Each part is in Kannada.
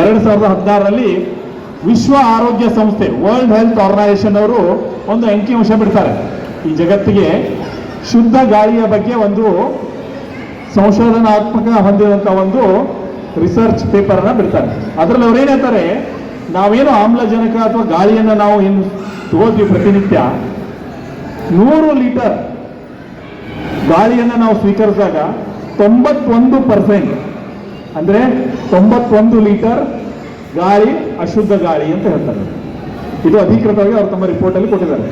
ಎರಡು ಸಾವಿರದ ಹದಿನಾರರಲ್ಲಿ ವಿಶ್ವ ಆರೋಗ್ಯ ಸಂಸ್ಥೆ ವರ್ಲ್ಡ್ ಹೆಲ್ತ್ ಆರ್ಗನೈಸೇಷನ್ ಅವರು ಒಂದು ಅಂಕಿ ಅಂಶ ಬಿಡ್ತಾರೆ. ಈ ಜಗತ್ತಿಗೆ ಶುದ್ಧ ಗಾಳಿಯ ಬಗ್ಗೆ ಒಂದು ಸಂಶೋಧನಾತ್ಮಕ ಹೊಂದಿರುವಂಥ ಒಂದು ರಿಸರ್ಚ್ ಪೇಪರನ್ನು ಬಿಡ್ತಾರೆ. ಅದರಲ್ಲಿ ಅವ್ರು ಹೇಳ್ತಾರೆ, ನಾವೇನು ಆಮ್ಲಜನಕ ಅಥವಾ ಗಾಳಿಯನ್ನು ನಾವು ಏನು ತಗೋತೀವಿ ಪ್ರತಿನಿತ್ಯ, ನೂರು ಲೀಟರ್ ಗಾಳಿಯನ್ನು ನಾವು ಸ್ವೀಕರಿಸಿದಾಗ ತೊಂಬತ್ತೊಂದು ಪರ್ಸೆಂಟ್ ಅಂದರೆ ತೊಂಬತ್ತೊಂದು ಲೀಟರ್ ಗಾಳಿ, ಅಶುದ್ಧ ಗಾಳಿ ಅಂತ ಹೇಳ್ತಾರೆ. ಇದು ಅಧಿಕೃತವಾಗಿ ಅವರು ತಮ್ಮ ರಿಪೋರ್ಟಲ್ಲಿ ಕೊಟ್ಟಿದ್ದಾರೆ.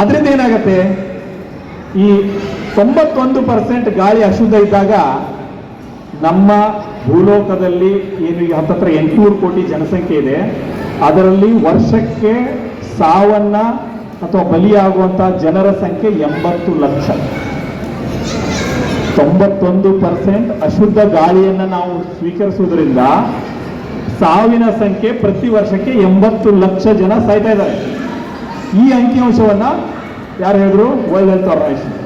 ಅದರಿಂದ ಏನಾಗತ್ತೆ? ಈ ತೊಂಬತ್ತೊಂದು ಪರ್ಸೆಂಟ್ ಗಾಳಿ ಅಶುದ್ಧ ಇದ್ದಾಗ ನಮ್ಮ ಭೂಲೋಕದಲ್ಲಿ ಏನು ಈಗ ಹತ್ತತ್ರ ಎಂಟುನೂರು ಕೋಟಿ ಜನಸಂಖ್ಯೆ ಇದೆ. ಅದರಲ್ಲಿ ವರ್ಷಕ್ಕೆ ಸಾವನ್ನ ಅಥವಾ ಬಲಿಯಾಗುವಂತಹ ಜನರ ಸಂಖ್ಯೆ ಎಂಬತ್ತು ಲಕ್ಷ. ತೊಂಬತ್ತೊಂದು ಪರ್ಸೆಂಟ್ ಅಶುದ್ಧ ಗಾಳಿಯನ್ನು ನಾವು ಸ್ವೀಕರಿಸುವುದರಿಂದ ಸಾವಿನ ಸಂಖ್ಯೆ ಪ್ರತಿ ವರ್ಷಕ್ಕೆ ಎಂಬತ್ತು ಲಕ್ಷ ಜನ ಸಾಯ್ತಾ ಇದ್ದಾರೆ. ಈ ಅಂಕಿಅಂಶವನ್ನು ಯಾರು ಹೇಳಿದ್ರು? ವರ್ಲ್ಡ್ ಹೆಲ್ತ್ ಆರ್ಗನೈಸೇಷನ್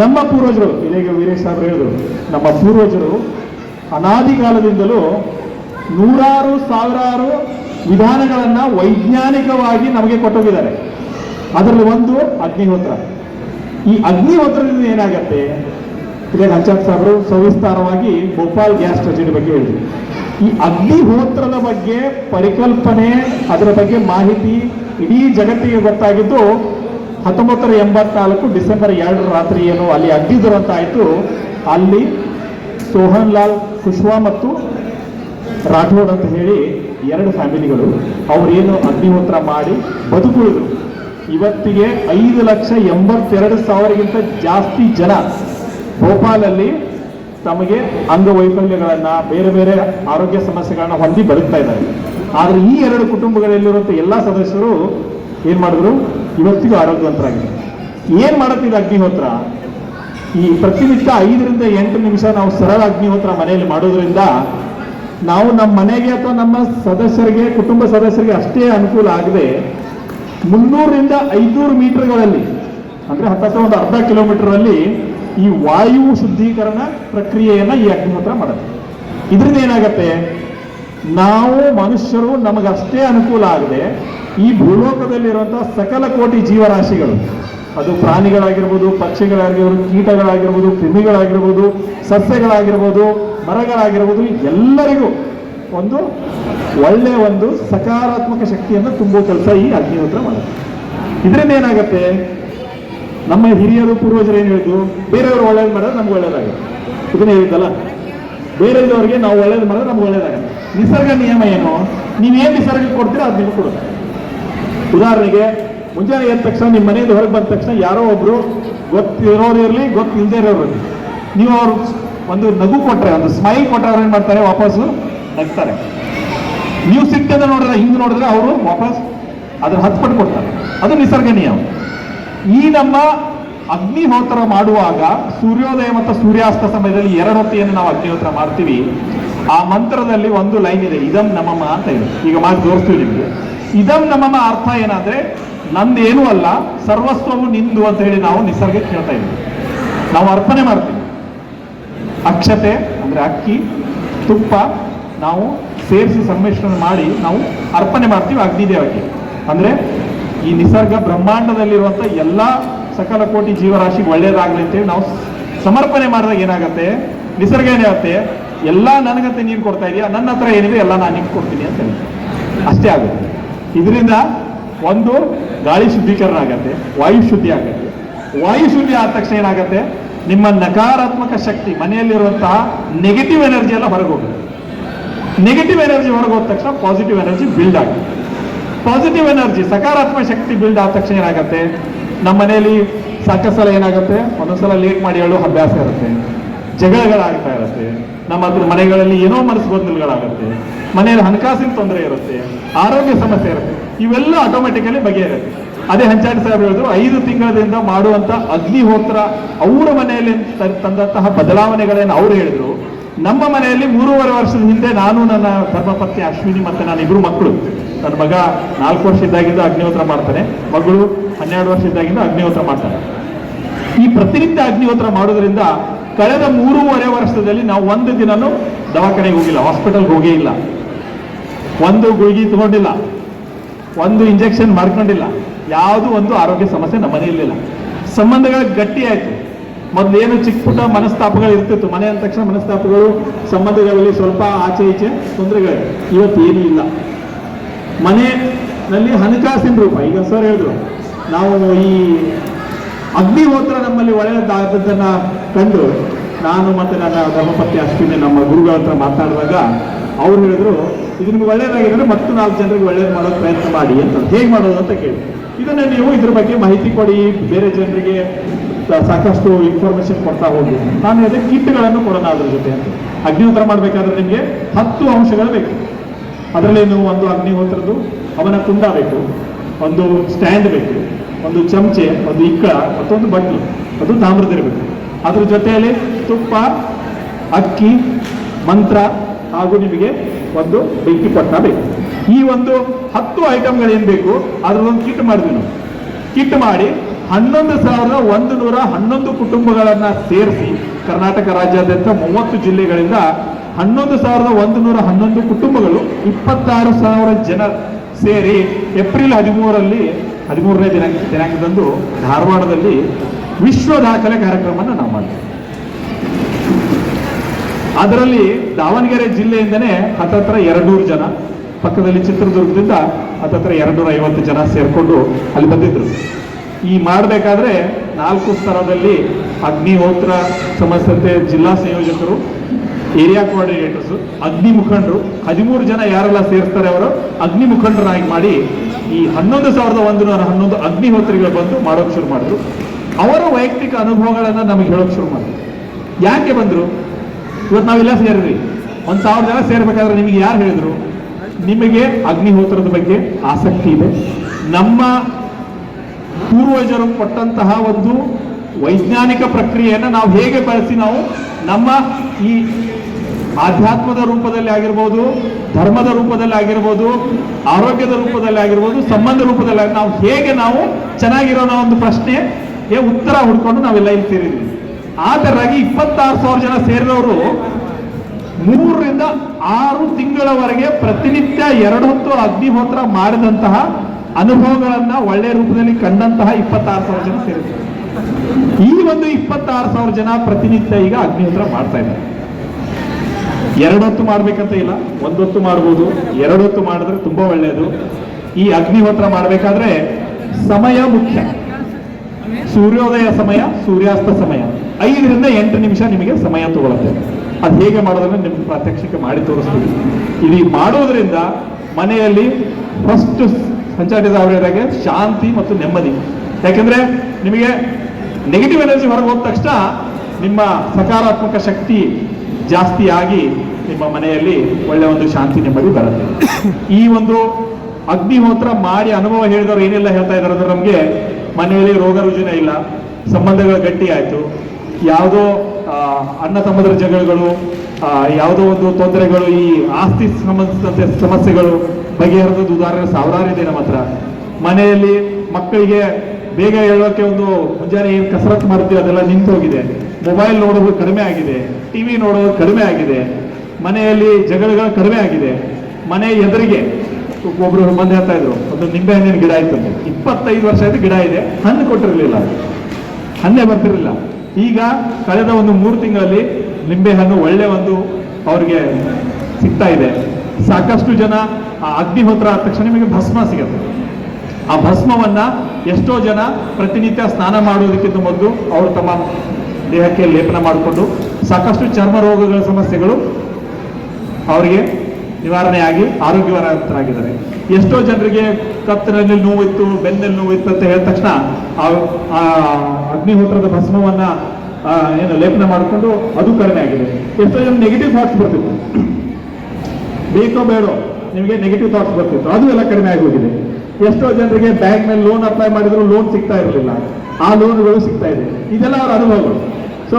ನಮ್ಮ ಪೂರ್ವಜರು, ಇಲ್ಲಿಗೆ ವೀರೇಶ್ ಸಾಹೇಬ್ ಹೇಳಿದ್ರು, ನಮ್ಮ ಪೂರ್ವಜರು ಅನಾದಿ ಕಾಲದಿಂದಲೂ ನೂರಾರು, ಸಾವಿರಾರು ವಿಧಾನಗಳನ್ನು ವೈಜ್ಞಾನಿಕವಾಗಿ ನಮಗೆ ಕೊಟ್ಟೋಗಿದ್ದಾರೆ. ಅದರಲ್ಲಿ ಒಂದು ಅಗ್ನಿಹೋತ್ರ. ಈ ಅಗ್ನಿಹೋತ್ರದಿಂದ ಏನಾಗತ್ತೆ? ಇದೇ ಹಂಚಾಕ್ ಸಾಹೇಬರು ಸವಿಸ್ತಾರವಾಗಿ ಭೋಪಾಲ್ ಗ್ಯಾಸ್ ಟ್ರೆಜಿಡಿ ಬಗ್ಗೆ ಹೇಳಿದ್ರು. ಈ ಅಗ್ನಿಹೋತ್ರದ ಬಗ್ಗೆ ಪರಿಕಲ್ಪನೆ, ಅದರ ಬಗ್ಗೆ ಮಾಹಿತಿ ಇಡೀ ಜಗತ್ತಿಗೆ ಗೊತ್ತಾಗಿದ್ದು ಹತ್ತೊಂಬತ್ತರ ಎಂಬತ್ನಾಲ್ಕು ಡಿಸೆಂಬರ್ ಎರಡು ರಾತ್ರಿ ಏನು ಅಲ್ಲಿ ಅಗ್ನಿ ದುರಂತ ಆಯಿತು. ಅಲ್ಲಿ ಸೋಹನ್ ಲಾಲ್ ಕುಶ್ವಾ ಮತ್ತು ರಾಠೋಡ್ ಅಂತ ಹೇಳಿ ಎರಡು ಫ್ಯಾಮಿಲಿಗಳು ಅವರೇನು ಅಗ್ನಿಹೋತ್ರ ಮಾಡಿ ಬದುಕುಳಿದ್ರು. ಇವತ್ತಿಗೆ ಐದು ಲಕ್ಷ ಎಂಬತ್ತೆರಡು ಸಾವಿರಗಿಂತ ಜಾಸ್ತಿ ಜನ ಭೋಪಾಲಲ್ಲಿ ತಮಗೆ ಅಂಗವೈಫಲ್ಯಗಳನ್ನ ಬೇರೆ ಬೇರೆ ಆರೋಗ್ಯ ಸಮಸ್ಯೆಗಳನ್ನ ಹೊಂದಿ ಬದುಕ್ತಾ ಇದ್ದಾರೆ. ಆದರೆ ಈ ಎರಡು ಕುಟುಂಬಗಳಲ್ಲಿರುವಂಥ ಎಲ್ಲ ಸದಸ್ಯರು ಏನು ಮಾಡಿದ್ರು? ಇವತ್ತಿಗೂ ಆರೋಗ್ಯವಂತರಾಗಿದೆ ಏನು ಮಾಡುತ್ತಿದೆ ಅಗ್ನಿಹೋತ್ರ ಈ ಪ್ರತಿನಿತ್ಯ ಐದರಿಂದ ಎಂಟು ನಿಮಿಷ ನಾವು ಸರಳ ಅಗ್ನಿಹೋತ್ರ ಮನೆಯಲ್ಲಿ ಮಾಡೋದ್ರಿಂದ ನಾವು ನಮ್ಮ ಮನೆಗೆ ಅಥವಾ ನಮ್ಮ ಸದಸ್ಯರಿಗೆ, ಕುಟುಂಬ ಸದಸ್ಯರಿಗೆ ಅಷ್ಟೇ ಅನುಕೂಲ ಆಗದೆ ಮುನ್ನೂರರಿಂದ ಐನೂರು ಮೀಟರ್ಗಳಲ್ಲಿ, ಅಂದ್ರೆ ಹತ್ತತ್ರ ಒಂದು ಅರ್ಧ ಕಿಲೋಮೀಟರ್ ಅಲ್ಲಿ ಈ ವಾಯು ಶುದ್ಧೀಕರಣ ಪ್ರಕ್ರಿಯೆಯನ್ನ ಈ ಅಗ್ನಿಹೋತ್ರ ಮಾಡುತ್ತೆ. ಇದರಿಂದ ಏನಾಗತ್ತೆ? ನಾವು ಮನುಷ್ಯರು ನಮಗಷ್ಟೇ ಅನುಕೂಲ ಆಗದೆ ಈ ಭೂಲೋಕದಲ್ಲಿರುವಂತಹ ಸಕಲ ಕೋಟಿ ಜೀವರಾಶಿಗಳು, ಅದು ಪ್ರಾಣಿಗಳಾಗಿರ್ಬೋದು, ಪಕ್ಷಿಗಳಾಗಿರ್ಬೋದು, ಕೀಟಗಳಾಗಿರ್ಬೋದು, ಕ್ರಿಮಿಗಳಾಗಿರ್ಬೋದು, ಸಸ್ಯಗಳಾಗಿರ್ಬೋದು, ಮರಗಳಾಗಿರ್ಬೋದು ಎಲ್ಲರಿಗೂ ಒಂದು ಒಳ್ಳೆಯ ಒಂದು ಸಕಾರಾತ್ಮಕ ಶಕ್ತಿಯನ್ನು ತುಂಬುವ ಕೆಲಸ ಈ ಅಗ್ನಿಹೋತ್ರ ಮಾಡುತ್ತೆ. ಇದರಿಂದ ಏನಾಗುತ್ತೆ? ನಮ್ಮ ಹಿರಿಯರು ಪೂರ್ವಜರು ಏನು ಹೇಳಿದ್ರು ಬೇರೆಯವರು ಒಳ್ಳೇದು ಮಾಡಿದ್ರೆ ನಮ್ಗೆ ಒಳ್ಳೇದಾಗುತ್ತೆ. ಇದನ್ನ ಹೇಳಿದ್ದಲ್ಲ ಬೇರೆಯವರಿಗೆ ನಾವು ಒಳ್ಳೇದು ಮಾಡಿದ್ರೆ ನಮ್ಗೆ ಒಳ್ಳೇದಾಗುತ್ತೆ. ನಿಸರ್ಗ ನಿಯಮ ಏನು? ನೀವೇನು ನಿಸರ್ಗ ಕೊಡ್ತೀರಾ ಅದು ನಿಮ್ಗೆ ಕೊಡುತ್ತೆ. ಉದಾಹರಣೆಗೆ, ಮುಂಜಾನೆ ಎದ್ದ ತಕ್ಷಣ ನಿಮ್ಮ ಮನೆಯಿಂದ ಹೊರಗೆ ಬಂದ ತಕ್ಷಣ ಯಾರೋ ಒಬ್ರು ಗೊತ್ತಿರೋರು ಇರಲಿ ಗೊತ್ತಿಲ್ಲದೆ ಇರೋರು ಇರಲಿ. ನೀವು ಅವ್ರು ಒಂದು ನಗು ಕೊಟ್ಟರೆ ಒಂದು ಸ್ಮೈಲ್ ಕೊಟ್ಟರೆ ಅವ್ರು ಏನು ಮಾಡ್ತಾರೆ? ವಾಪಸ್ಸು ನಗ್ತಾರೆ. ನೀವು ಸಿಟ್ಟದ ನೋಡಿದ್ರೆ ಹಿಂಗೆ ನೋಡಿದ್ರೆ ಅವರು ವಾಪಸ್ ಅದ್ರ ಹತ್ಕೊಂಡು ಕೊಡ್ತಾರೆ. ಅದು ನಿಸರ್ಗ ನಿಯಮ. ಈ ನಮ್ಮ ಅಗ್ನಿಹೋತ್ರ ಮಾಡುವಾಗ ಸೂರ್ಯೋದಯ ಮತ್ತು ಸೂರ್ಯಾಸ್ತ ಸಮಯದಲ್ಲಿ ಎರಡು ಹೊತ್ತಿಯನ್ನು ನಾವು ಅಗ್ನಿಹೋತ್ರ ಮಾಡ್ತೀವಿ. ಆ ಮಂತ್ರದಲ್ಲಿ ಒಂದು ಲೈನ್ ಇದೆ, ಇದಂ ನಮಮ ಅಂತ ಇದೆ. ಈಗ ಮಾಡಿ ತೋರಿಸ್ತೀವಿ ನಿಮಗೆ. ಇದಂ ನಮಮ ಅರ್ಥ ಏನಂದ್ರೆ ನಂದೇನೂ ಅಲ್ಲ, ಸರ್ವಸ್ವವು ನಿಂದು ಅಂತ ಹೇಳಿ ನಾವು ನಿಸರ್ಗಕ್ಕೆ ಹೇಳ್ತಾ ಇದ್ದೀವಿ. ನಾವು ಅರ್ಪಣೆ ಮಾಡ್ತೀವಿ. ಅಕ್ಷತೆ ಅಂದ್ರೆ ಅಕ್ಕಿ, ತುಪ್ಪ ನಾವು ಸೇರಿಸಿ ಸಮ್ಮಿಶ್ರಣ ಮಾಡಿ ನಾವು ಅರ್ಪಣೆ ಮಾಡ್ತೀವಿ ಅಗ್ನಿದೇವಕ್ಕೆ ಅಂದ್ರೆ ಈ ನಿಸರ್ಗ ಬ್ರಹ್ಮಾಂಡದಲ್ಲಿರುವಂತ ಎಲ್ಲ ಸಕಲ ಕೋಟಿ ಜೀವರಾಶಿಗೆ ಒಳ್ಳೇದಾಗಲಿ ಅಂತೇಳಿ ನಾವು ಸಮರ್ಪಣೆ ಮಾಡಿದಾಗ ಏನಾಗುತ್ತೆ? ನಿಸರ್ಗ ಏನಾಗುತ್ತೆ ಎಲ್ಲ ನನಗತ್ತೆ ನೀನು ಕೊಡ್ತಾ ಇದೀಯಾ? ನನ್ನ ಹತ್ರ ಏನಿದೆ ಎಲ್ಲ ನಾನು ನಿಮ್ಗೆ ಕೊಡ್ತೀನಿ ಅಂತ ಹೇಳಿ. ಅಷ್ಟೇ ಆಗುತ್ತೆ. ಇದರಿಂದ ಒಂದು, ಗಾಳಿ ಶುದ್ಧೀಕರಣ ಆಗತ್ತೆ, ವಾಯು ಶುದ್ಧಿ ಆಗತ್ತೆ. ವಾಯು ಶುದ್ಧಿ ಆದ ತಕ್ಷಣ ಏನಾಗುತ್ತೆ? ನಿಮ್ಮ ನಕಾರಾತ್ಮಕ ಶಕ್ತಿ ಮನೆಯಲ್ಲಿರುವಂತಹ ನೆಗೆಟಿವ್ ಎನರ್ಜಿ ಎಲ್ಲ ಹೊರಗೆ ಹೋಗುತ್ತೆ. ನೆಗೆಟಿವ್ ಎನರ್ಜಿ ಹೊರಗೆ ಹೋದ ತಕ್ಷಣ ಪಾಸಿಟಿವ್ ಎನರ್ಜಿ ಬಿಲ್ಡ್ ಆಗುತ್ತೆ. ಪಾಸಿಟಿವ್ ಎನರ್ಜಿ ಸಕಾರಾತ್ಮಕ ಶಕ್ತಿ ಬಿಲ್ಡ್ ಆದ ತಕ್ಷಣ ಏನಾಗುತ್ತೆ? ನಮ್ಮ ಮನೆಯಲ್ಲಿ ಸಾಕಷ್ಟು ಸಲ ಏನಾಗುತ್ತೆ? ಒಂದೊಂದ್ಸಲ ಲೇಟ್ ಮಾಡಿ ಹೇಳೋ ಅಭ್ಯಾಸ ಇರುತ್ತೆ. ಜಗಳಗಳಾಗ್ತಾ ಇರುತ್ತೆ. ನಮ್ಮ ಹತ್ರ ಮನೆಗಳಲ್ಲಿ ಏನೋ ಮನಸ್ಸು ಗೊಂದಲಗಳಾಗುತ್ತೆ. ಮನೆಯಲ್ಲಿ ಹಣಕಾಸಿನ ತೊಂದರೆ ಇರುತ್ತೆ. ಆರೋಗ್ಯ ಸಮಸ್ಯೆ ಇರುತ್ತೆ. ಇವೆಲ್ಲ ಆಟೋಮೆಟಿಕಲಿ ಬಗೆಹರುತ್ತೆ ಅದೇ ಹಂಚಾಟಿ ಸಾಹೇಬ್ ಹೇಳಿದ್ರು, ಐದು ತಿಂಗಳಿಂದ ಮಾಡುವಂತ ಅಗ್ನಿಹೋತ್ರ ಅವರ ಮನೆಯಲ್ಲಿ ತಂದಂತಹ ಬದಲಾವಣೆಗಳೇನು ಅವ್ರು ಹೇಳಿದ್ರು. ನಮ್ಮ ಮನೆಯಲ್ಲಿ ಮೂರುವರೆ ವರ್ಷದ ಹಿಂದೆ ನಾನು ನನ್ನ ಧರ್ಮಪತ್ನಿ ಅಶ್ವಿನಿ ಮತ್ತೆ ನಾನು ಇಬ್ರು ಮಕ್ಕಳು. ನನ್ನ ಮಗ ನಾಲ್ಕು ವರ್ಷ ಇದ್ದಾಗಿಂದ ಅಗ್ನಿಹೋತ್ರ ಮಾಡ್ತಾನೆ. ಮಗಳು ಹನ್ನೆರಡು ವರ್ಷ ಇದ್ದಾಗಿಂದ ಅಗ್ನಿಹೋತ್ರ ಮಾಡ್ತಾನೆ. ಈ ಪ್ರತಿನಿತ್ಯ ಅಗ್ನಿಹೋತ್ರ ಮಾಡೋದ್ರಿಂದ ಕಳೆದ ಮೂರುವರೆ ವರ್ಷದಲ್ಲಿ ನಾವು ಒಂದು ದಿನನೂ ದವಾಖಾನೆಗೆ ಹೋಗಿಲ್ಲ, ಹಾಸ್ಪಿಟಲ್ಗೆ ಹೋಗೇ ಇಲ್ಲ. ಒಂದು ಗುಳಿಗೆ ತಗೊಂಡಿಲ್ಲ, ಒಂದು ಇಂಜೆಕ್ಷನ್ ಮಾಡ್ಕೊಂಡಿಲ್ಲ. ಯಾವುದು ಒಂದು ಆರೋಗ್ಯ ಸಮಸ್ಯೆ ನಮ್ಮ ಮನೆಯಲ್ಲಿಲ್ಲ ಸಂಬಂಧಗಳು ಗಟ್ಟಿ ಮೊದಲು ಏನು ಚಿಕ್ಕ ಪುಟ್ಟ ಮನಸ್ತಾಪಗಳು ಇರ್ತಿತ್ತು. ಮನೆ ಅಂದ ತಕ್ಷಣ ಮನಸ್ತಾಪಗಳು, ಸಂಬಂಧಗಳಲ್ಲಿ ಸ್ವಲ್ಪ ಆಚೆ ಈಚೆ ತೊಂದರೆಗಳು ಇವತ್ತು ಏನೂ ಇಲ್ಲ. ಮನೆಯಲ್ಲಿ ಹಣಕಾಸಿನ ರೂಪ. ಈಗ ಸರ್ ಹೇಳಿದ್ರು, ನಾವು ಈ ಅಗ್ನಿಹೋತ್ರ ನಮ್ಮಲ್ಲಿ ಒಳ್ಳೆಯದಾದದ್ದನ್ನ ಕಂಡು ನಾನು ಮತ್ತೆ ನನ್ನ ಧರ್ಮಪತ್ನಿ ಅಶ್ವಿನಿ ನಮ್ಮ ಗುರುಗಳ ಹತ್ರ ಮಾತಾಡಿದಾಗ ಅವ್ರು ಹೇಳಿದ್ರು, ಇದು ನಿಮ್ಗೆ ಒಳ್ಳೇದಾಗಿದ್ರೆ ಮತ್ತು ನಾಲ್ಕು ಜನರಿಗೆ ಒಳ್ಳೇದು ಮಾಡೋಕೆ ಪ್ರಯತ್ನ ಮಾಡಿ ಅಂತ. ಹೇಗೆ ಮಾಡೋದು ಅಂತ ಕೇಳಿ. ಇದನ್ನ ನೀವು ಇದ್ರ ಬಗ್ಗೆ ಮಾಹಿತಿ ಕೊಡಿ, ಬೇರೆ ಜನರಿಗೆ ಸಾಕಷ್ಟು ಇನ್ಫಾರ್ಮೇಶನ್ ಕೊಡ್ತಾ ಹೋಗಿ. ನಾನು ಹೇಳಿದೆ ಕಿಟ್ಗಳನ್ನು ಕೊಡೋಣ ಅದ್ರ ಜೊತೆ ಅಂತ. ಅಗ್ನಿಹೋತ್ರ ಮಾಡಬೇಕಾದ್ರೆ ನಿಮಗೆ ಹತ್ತು ಅಂಶಗಳು ಬೇಕು. ಅದರಲ್ಲಿ ನೀವು ಒಂದು ಅಗ್ನಿಹೋತ್ರದ್ದು ಅವನ ಕುಂಡ ಬೇಕು, ಒಂದು ಸ್ಟ್ಯಾಂಡ್ ಬೇಕು, ಒಂದು ಚಮಚೆ, ಒಂದು ಇಕ್ಕಳ, ಮತ್ತೊಂದು ಬಟ್ಲು, ಅದು ತಾಮ್ರದಿರಬೇಕು ಅದ್ರ ಜೊತೆಯಲ್ಲಿ ತುಪ್ಪ, ಅಕ್ಕಿ, ಮಂತ್ರ ಹಾಗೂ ನಿಮಗೆ ಒಂದು ಬೆಂಕಿ ಪಟ್ಟ ಬೇಕು. ಈ ಒಂದು ಹತ್ತು ಐಟಮ್ಗಳೇನು ಬೇಕು ಅದ್ರದ್ದೊಂದು ಕಿಟ್ ಮಾಡಿದ್ವಿ ನಾವು. ಕಿಟ್ ಮಾಡಿ ಹನ್ನೊಂದು ಸಾವಿರದ ಒಂದು ನೂರ ಹನ್ನೊಂದು ಕುಟುಂಬಗಳನ್ನು ಸೇರಿಸಿ, ಕರ್ನಾಟಕ ರಾಜ್ಯಾದ್ಯಂತ ಮೂವತ್ತು ಜಿಲ್ಲೆಗಳಿಂದ ಹನ್ನೊಂದು ಸಾವಿರದ ಒಂದು ನೂರ ಹನ್ನೊಂದು ಕುಟುಂಬಗಳು ಇಪ್ಪತ್ತಾರು ಸಾವಿರ ಜನ ಸೇರಿ ಏಪ್ರಿಲ್ ಹದಿಮೂರರಲ್ಲಿ, ಹದಿಮೂರನೇ ದಿನಾಂಕ ದಿನಾಂಕದಂದು ಧಾರವಾಡದಲ್ಲಿ ವಿಶ್ವ ದಾಖಲೆ ಕಾರ್ಯಕ್ರಮವನ್ನು ನಾವು ಮಾಡಿದ್ವಿ ಅದರಲ್ಲಿ ದಾವಣಗೆರೆ ಜಿಲ್ಲೆಯಿಂದನೇ ಹತ್ತತ್ರ ಎರಡ್ನೂರು ಜನ, ಪಕ್ಕದಲ್ಲಿ ಚಿತ್ರದುರ್ಗದಿಂದ ಹತ್ತತ್ರ ಎರಡ್ನೂರ ಐವತ್ತು ಜನ ಸೇರಿಕೊಂಡು ಅಲ್ಲಿ ಬಂದಿದ್ರು. ಈ ಮಾಡಬೇಕಾದ್ರೆ ನಾಲ್ಕು ಸ್ತರದಲ್ಲಿ ಅಗ್ನಿಹೋತ್ರ ಸಮಸ್ಯೆ ಜಿಲ್ಲಾ ಸಂಯೋಜಕರು ಏರಿಯಾ ಕೋಆರ್ಡಿನೇಟರ್ಸ್ ಅಗ್ನಿ ಮುಖಂಡರು, ಹದಿಮೂರು ಜನ ಯಾರೆಲ್ಲ ಸೇರಿಸ್ತಾರೆ ಅವರು, ಅಗ್ನಿ ಮುಖಂಡರಾಗಿ ಮಾಡಿ ಈ ಹನ್ನೊಂದು ಸಾವಿರದ ಒಂದು ನೂರ ಹನ್ನೊಂದು ಅಗ್ನಿಹೋತ್ರಿಗಳು ಬಂದು ಮಾಡೋಕೆ ಶುರು ಮಾಡಿದ್ರು. ಅವರ ವೈಯಕ್ತಿಕ ಅನುಭವಗಳನ್ನು ನಮಗೆ ಹೇಳೋಕೆ ಶುರು ಮಾಡಿದ್ರು. ಯಾಕೆ ಬಂದರು? ಇವತ್ತು ನಾವೆಲ್ಲ ಸೇರಿದ್ರಿ ಒಂದು ಸಾವಿರ ಜನ ಸೇರ್ಬೇಕಾದ್ರೆ ನಿಮಗೆ ಯಾರು ಹೇಳಿದ್ರು? ನಿಮಗೆ ಅಗ್ನಿಹೋತ್ರದ ಬಗ್ಗೆ ಆಸಕ್ತಿ ಇದೆ. ನಮ್ಮ ಪೂರ್ವಜರು ಕೊಟ್ಟಂತಹ ಒಂದು ವೈಜ್ಞಾನಿಕ ಪ್ರಕ್ರಿಯೆಯನ್ನು ನಾವು ಹೇಗೆ ಬಳಸಿ ನಾವು ನಮ್ಮ ಈ ಆಧ್ಯಾತ್ಮದ ರೂಪದಲ್ಲಿ ಆಗಿರ್ಬೋದು, ಧರ್ಮದ ರೂಪದಲ್ಲಿ ಆಗಿರ್ಬೋದು, ಆರೋಗ್ಯದ ರೂಪದಲ್ಲಿ ಆಗಿರ್ಬೋದು, ಸಂಬಂಧ ರೂಪದಲ್ಲಿ ನಾವು ಹೇಗೆ ನಾವು ಚೆನ್ನಾಗಿರೋಣ ಒಂದು ಪ್ರಶ್ನೆ ಪ್ರಶ್ನೆಗೆ ಉತ್ತರ ಹುಡ್ಕೊಂಡು ನಾವೆಲ್ಲ ಇಲ್ಲಿ ಸೇರಿದ್ವಿ. ಆ ಥರವಾಗಿ ಇಪ್ಪತ್ತಾರು ಸಾವಿರ ಜನ ಸೇರಿದವರು ಮೂರರಿಂದ ಆರು ತಿಂಗಳವರೆಗೆ ಪ್ರತಿನಿತ್ಯ ಎರಡು ಹೊತ್ತು ಅಗ್ನಿಹೋತ್ರ ಮಾಡಿದಂತಹ ಅನುಭವಗಳನ್ನು ಒಳ್ಳೆಯ ರೂಪದಲ್ಲಿ ಕಂಡಂತಹ ಇಪ್ಪತ್ತಾರು ಸಾವಿರ ಜನ ಸೇರಿದ್ದಾರೆ ಈ ಒಂದು ಇಪ್ಪತ್ತಾರು ಸಾವಿರ ಜನ ಪ್ರತಿನಿತ್ಯ ಈಗ ಅಗ್ನಿಹೋತ್ರ ಮಾಡ್ತಾ ಇದ್ದಾರೆ. ಎರಡೊತ್ತು ಮಾಡ್ಬೇಕಂತ ಇಲ್ಲ, ಒಂದೊತ್ತು ಮಾಡ್ಬೋದು, ಎರಡೊತ್ತು ಮಾಡಿದ್ರೆ ತುಂಬಾ ಒಳ್ಳೆಯದು. ಈ ಅಗ್ನಿಹೋತ್ರ ಮಾಡಬೇಕಾದ್ರೆ ಸಮಯ ಮುಖ್ಯ. ಸೂರ್ಯೋದಯ ಸಮಯ, ಸೂರ್ಯಾಸ್ತ ಸಮಯ. ಐದರಿಂದ ಎಂಟು ನಿಮಿಷ ನಿಮಗೆ ಸಮಯ ತಗೊಳುತ್ತೆ. ಅದು ಹೇಗೆ ಮಾಡೋದನ್ನ ನಿಮ್ಗೆ ಪ್ರಾತ್ಯಕ್ಷಿಕೆ ಮಾಡಿ ತೋರಿಸ್ತೀವಿ. ಇದು ಮಾಡೋದ್ರಿಂದ ಮನೆಯಲ್ಲಿ ಫಸ್ಟ್ ಸಂಚಾರಿ ಶಾಂತಿ ಮತ್ತು ನೆಮ್ಮದಿ. ಯಾಕೆಂದ್ರೆ ನಿಮಗೆ ನೆಗೆಟಿವ್ ಎನರ್ಜಿ ಹೊರಗೆ ಹೋದ ತಕ್ಷಣ ನಿಮ್ಮ ಸಕಾರಾತ್ಮಕ ಶಕ್ತಿ ಜಾಸ್ತಿ ಆಗಿ ನಿಮ್ಮ ಮನೆಯಲ್ಲಿ ಒಳ್ಳೆ ಒಂದು ಶಾಂತಿ ನೆಮ್ಮದಿ ಬರುತ್ತೆ. ಈ ಒಂದು ಅಗ್ನಿಹೋತ್ರ ಮಾಡಿ ಅನುಭವ ಹೇಳಿದವರು ಏನೆಲ್ಲ ಹೇಳ್ತಾ ಇದ್ದಾರೆ ಅಂದ್ರೆ ನಮಗೆ ಮನೆಯಲ್ಲಿ ರೋಗ ರುಜಿನ ಇಲ್ಲ, ಸಂಬಂಧಗಳು ಗಟ್ಟಿ ಆಯ್ತು. ಯಾವುದೋ ಅಣ್ಣ ತಮ್ಮದರ ಜಗಳಗಳು ಯಾವುದೋ ಒಂದು ತೊಂದರೆಗಳು, ಈ ಆಸ್ತಿ ಸಂಬಂಧಿಸಿದಂತೆ ಸಮಸ್ಯೆಗಳು ಬಗೆಹರಿದ ಉದಾಹರಣೆ ಸಾವಿರಾರು ಇದೆ ನಮ್ಮ ಹತ್ರ. ಮನೆಯಲ್ಲಿ ಮಕ್ಕಳಿಗೆ ಬೇಗ ಹೇಳೋಕೆ ಒಂದು ಮುಂಜಾನೆ ಏನು ಕಸರತ್ತು ಮಾಡ್ತೀವಿ ಅದೆಲ್ಲ ನಿಂತು ಹೋಗಿದೆ ಮೊಬೈಲ್ ನೋಡೋದು ಕಡಿಮೆ ಆಗಿದೆ. ಟಿ ವಿ ನೋಡೋದು ಕಡಿಮೆ ಆಗಿದೆ. ಮನೆಯಲ್ಲಿ ಜಗಳಗಳು ಕಡಿಮೆ ಆಗಿದೆ. ಮನೆ ಎದುರಿಗೆ ಒಬ್ರು ಬಂದು ಹೇಳ್ತಾ ಇದ್ರು. ಒಂದು ನಿಂಬೆ ಹಣ್ಣಿನ ಗಿಡ ಇತ್ತು ಅಂತ. ಇಪ್ಪತ್ತೈದು ವರ್ಷ ಆಯ್ತು ಗಿಡ ಇದೆ. ಹಣ್ಣು ಕೊಟ್ಟಿರಲಿಲ್ಲ. ಹಣ್ಣೆ ಬರ್ತಿರಲಿಲ್ಲ. ಈಗ ಕಳೆದ ಒಂದು ಮೂರು ತಿಂಗಳಲ್ಲಿ ನಿಂಬೆ ಹಣ್ಣು ಒಳ್ಳೆ ಒಂದು ಅವ್ರಿಗೆ ಸಿಗ್ತಾ ಇದೆ. ಸಾಕಷ್ಟು ಜನ ಆ ಅಗ್ನಿಹೋತ್ರ ಆದ ತಕ್ಷಣ ನಿಮಗೆ ಭಸ್ಮ ಸಿಗುತ್ತೆ. ಆ ಭಸ್ಮವನ್ನು ಎಷ್ಟೋ ಜನ ಪ್ರತಿನಿತ್ಯ ಸ್ನಾನ ಮಾಡುವುದಕ್ಕಿಂತ ಮೊದಲು ಅವರು ತಮ್ಮ ದೇಹಕ್ಕೆ ಲೇಪನ ಮಾಡಿಕೊಂಡು ಸಾಕಷ್ಟು ಚರ್ಮ ರೋಗಗಳ ಸಮಸ್ಯೆಗಳು ಅವರಿಗೆ ನಿವಾರಣೆಯಾಗಿ ಆರೋಗ್ಯವಂತರಾಗಿದ್ದಾರೆ. ಎಷ್ಟೋ ಜನರಿಗೆ ಕತ್ತಿನಲ್ಲಿ ನೋವಿತ್ತು, ಬೆನ್ನಲ್ಲಿ ನೋವಿತ್ತು ಅಂತ ಹೇಳಿದ ತಕ್ಷಣ ಆ- ಆ ಅಗ್ನಿಹೋತ್ರದ ಭಸ್ಮವನ್ನ ಏನು ಲೇಪನ ಮಾಡಿಕೊಂಡು ಅದು ಕಡಿಮೆ ಆಗಿದೆ. ಎಷ್ಟೋ ಜನ ನೆಗೆಟಿವ್ ಥಾಟ್ಸ್ ಬರ್ತಿತ್ತು. ಬೇಕೋ ಬೇಡೋ ನಿಮಗೆ ನೆಗೆಟಿವ್ ಥಾಟ್ಸ್ ಬರ್ತಿತ್ತು. ಅದು ಎಲ್ಲ ಕಡಿಮೆ ಆಗಿ ಹೋಗಿದೆ. ಎಷ್ಟೋ ಜನರಿಗೆ ಬ್ಯಾಂಕ್ ಮೇಲೆ ಲೋನ್ ಅಪ್ಲೈ ಮಾಡಿದ್ರು ಲೋನ್ ಸಿಗ್ತಾ ಇರಲಿಲ್ಲ. ಆ ಲೋನ್ಗಳು ಸಿಗ್ತಾ ಇದೆ. ಇದೆಲ್ಲ ಅವರ ಅನುಭವಗಳು. ಸೊ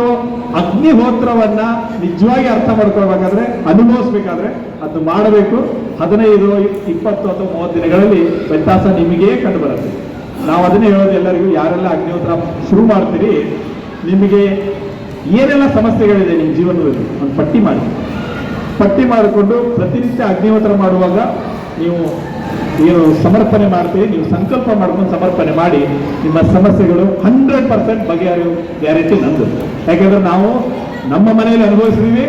ಅಗ್ನಿಹೋತ್ರವನ್ನ ನಿಜವಾಗಿ ಅರ್ಥ ಮಾಡ್ಕೊಳ್ಬೇಕಾದ್ರೆ, ಅನುಭವಿಸ್ಬೇಕಾದ್ರೆ ಅದು ಮಾಡಬೇಕು. ಹದಿನೈದು, ಇಪ್ಪತ್ತು ಅಥವಾ ಮೂವತ್ತು ದಿನಗಳಲ್ಲಿ ವ್ಯತ್ಯಾಸ ನಿಮಗೇ ಕಂಡು ಬರುತ್ತೆ ನಾವು ಅದನ್ನೇ ಹೇಳೋದು ಎಲ್ಲರಿಗೂ, ಯಾರೆಲ್ಲ ಅಗ್ನಿಹೋತ್ರ ಶುರು ಮಾಡ್ತೀರಿ, ನಿಮಗೆ ಏನೆಲ್ಲ ಸಮಸ್ಯೆಗಳಿದೆ ನಿಮ್ಮ ಜೀವನದಲ್ಲಿ, ಒಂದು ಪಟ್ಟಿ ಮಾಡಿ. ಪಟ್ಟಿ ಮಾಡಿಕೊಂಡು ಪ್ರತಿನಿತ್ಯ ಅಗ್ನಿಹೋತ್ರ ಮಾಡುವಾಗ ನೀವು ಏನು ಸಮರ್ಪಣೆ ಮಾಡ್ತೀರಿ, ನೀವು ಸಂಕಲ್ಪ ಮಾಡ್ಕೊಂಡು ಸಮರ್ಪಣೆ ಮಾಡಿ, ನಿಮ್ಮ ಸಮಸ್ಯೆಗಳು ಹಂಡ್ರೆಡ್ ಪರ್ಸೆಂಟ್ ಬಗೆಹರಿಯೋ ಗ್ಯಾರಂಟಿ ನಂದು. ಯಾಕೆಂದ್ರೆ ನಾವು ನಮ್ಮ ಮನೆಯಲ್ಲಿ ಅನುಭವಿಸಿದೀವಿ,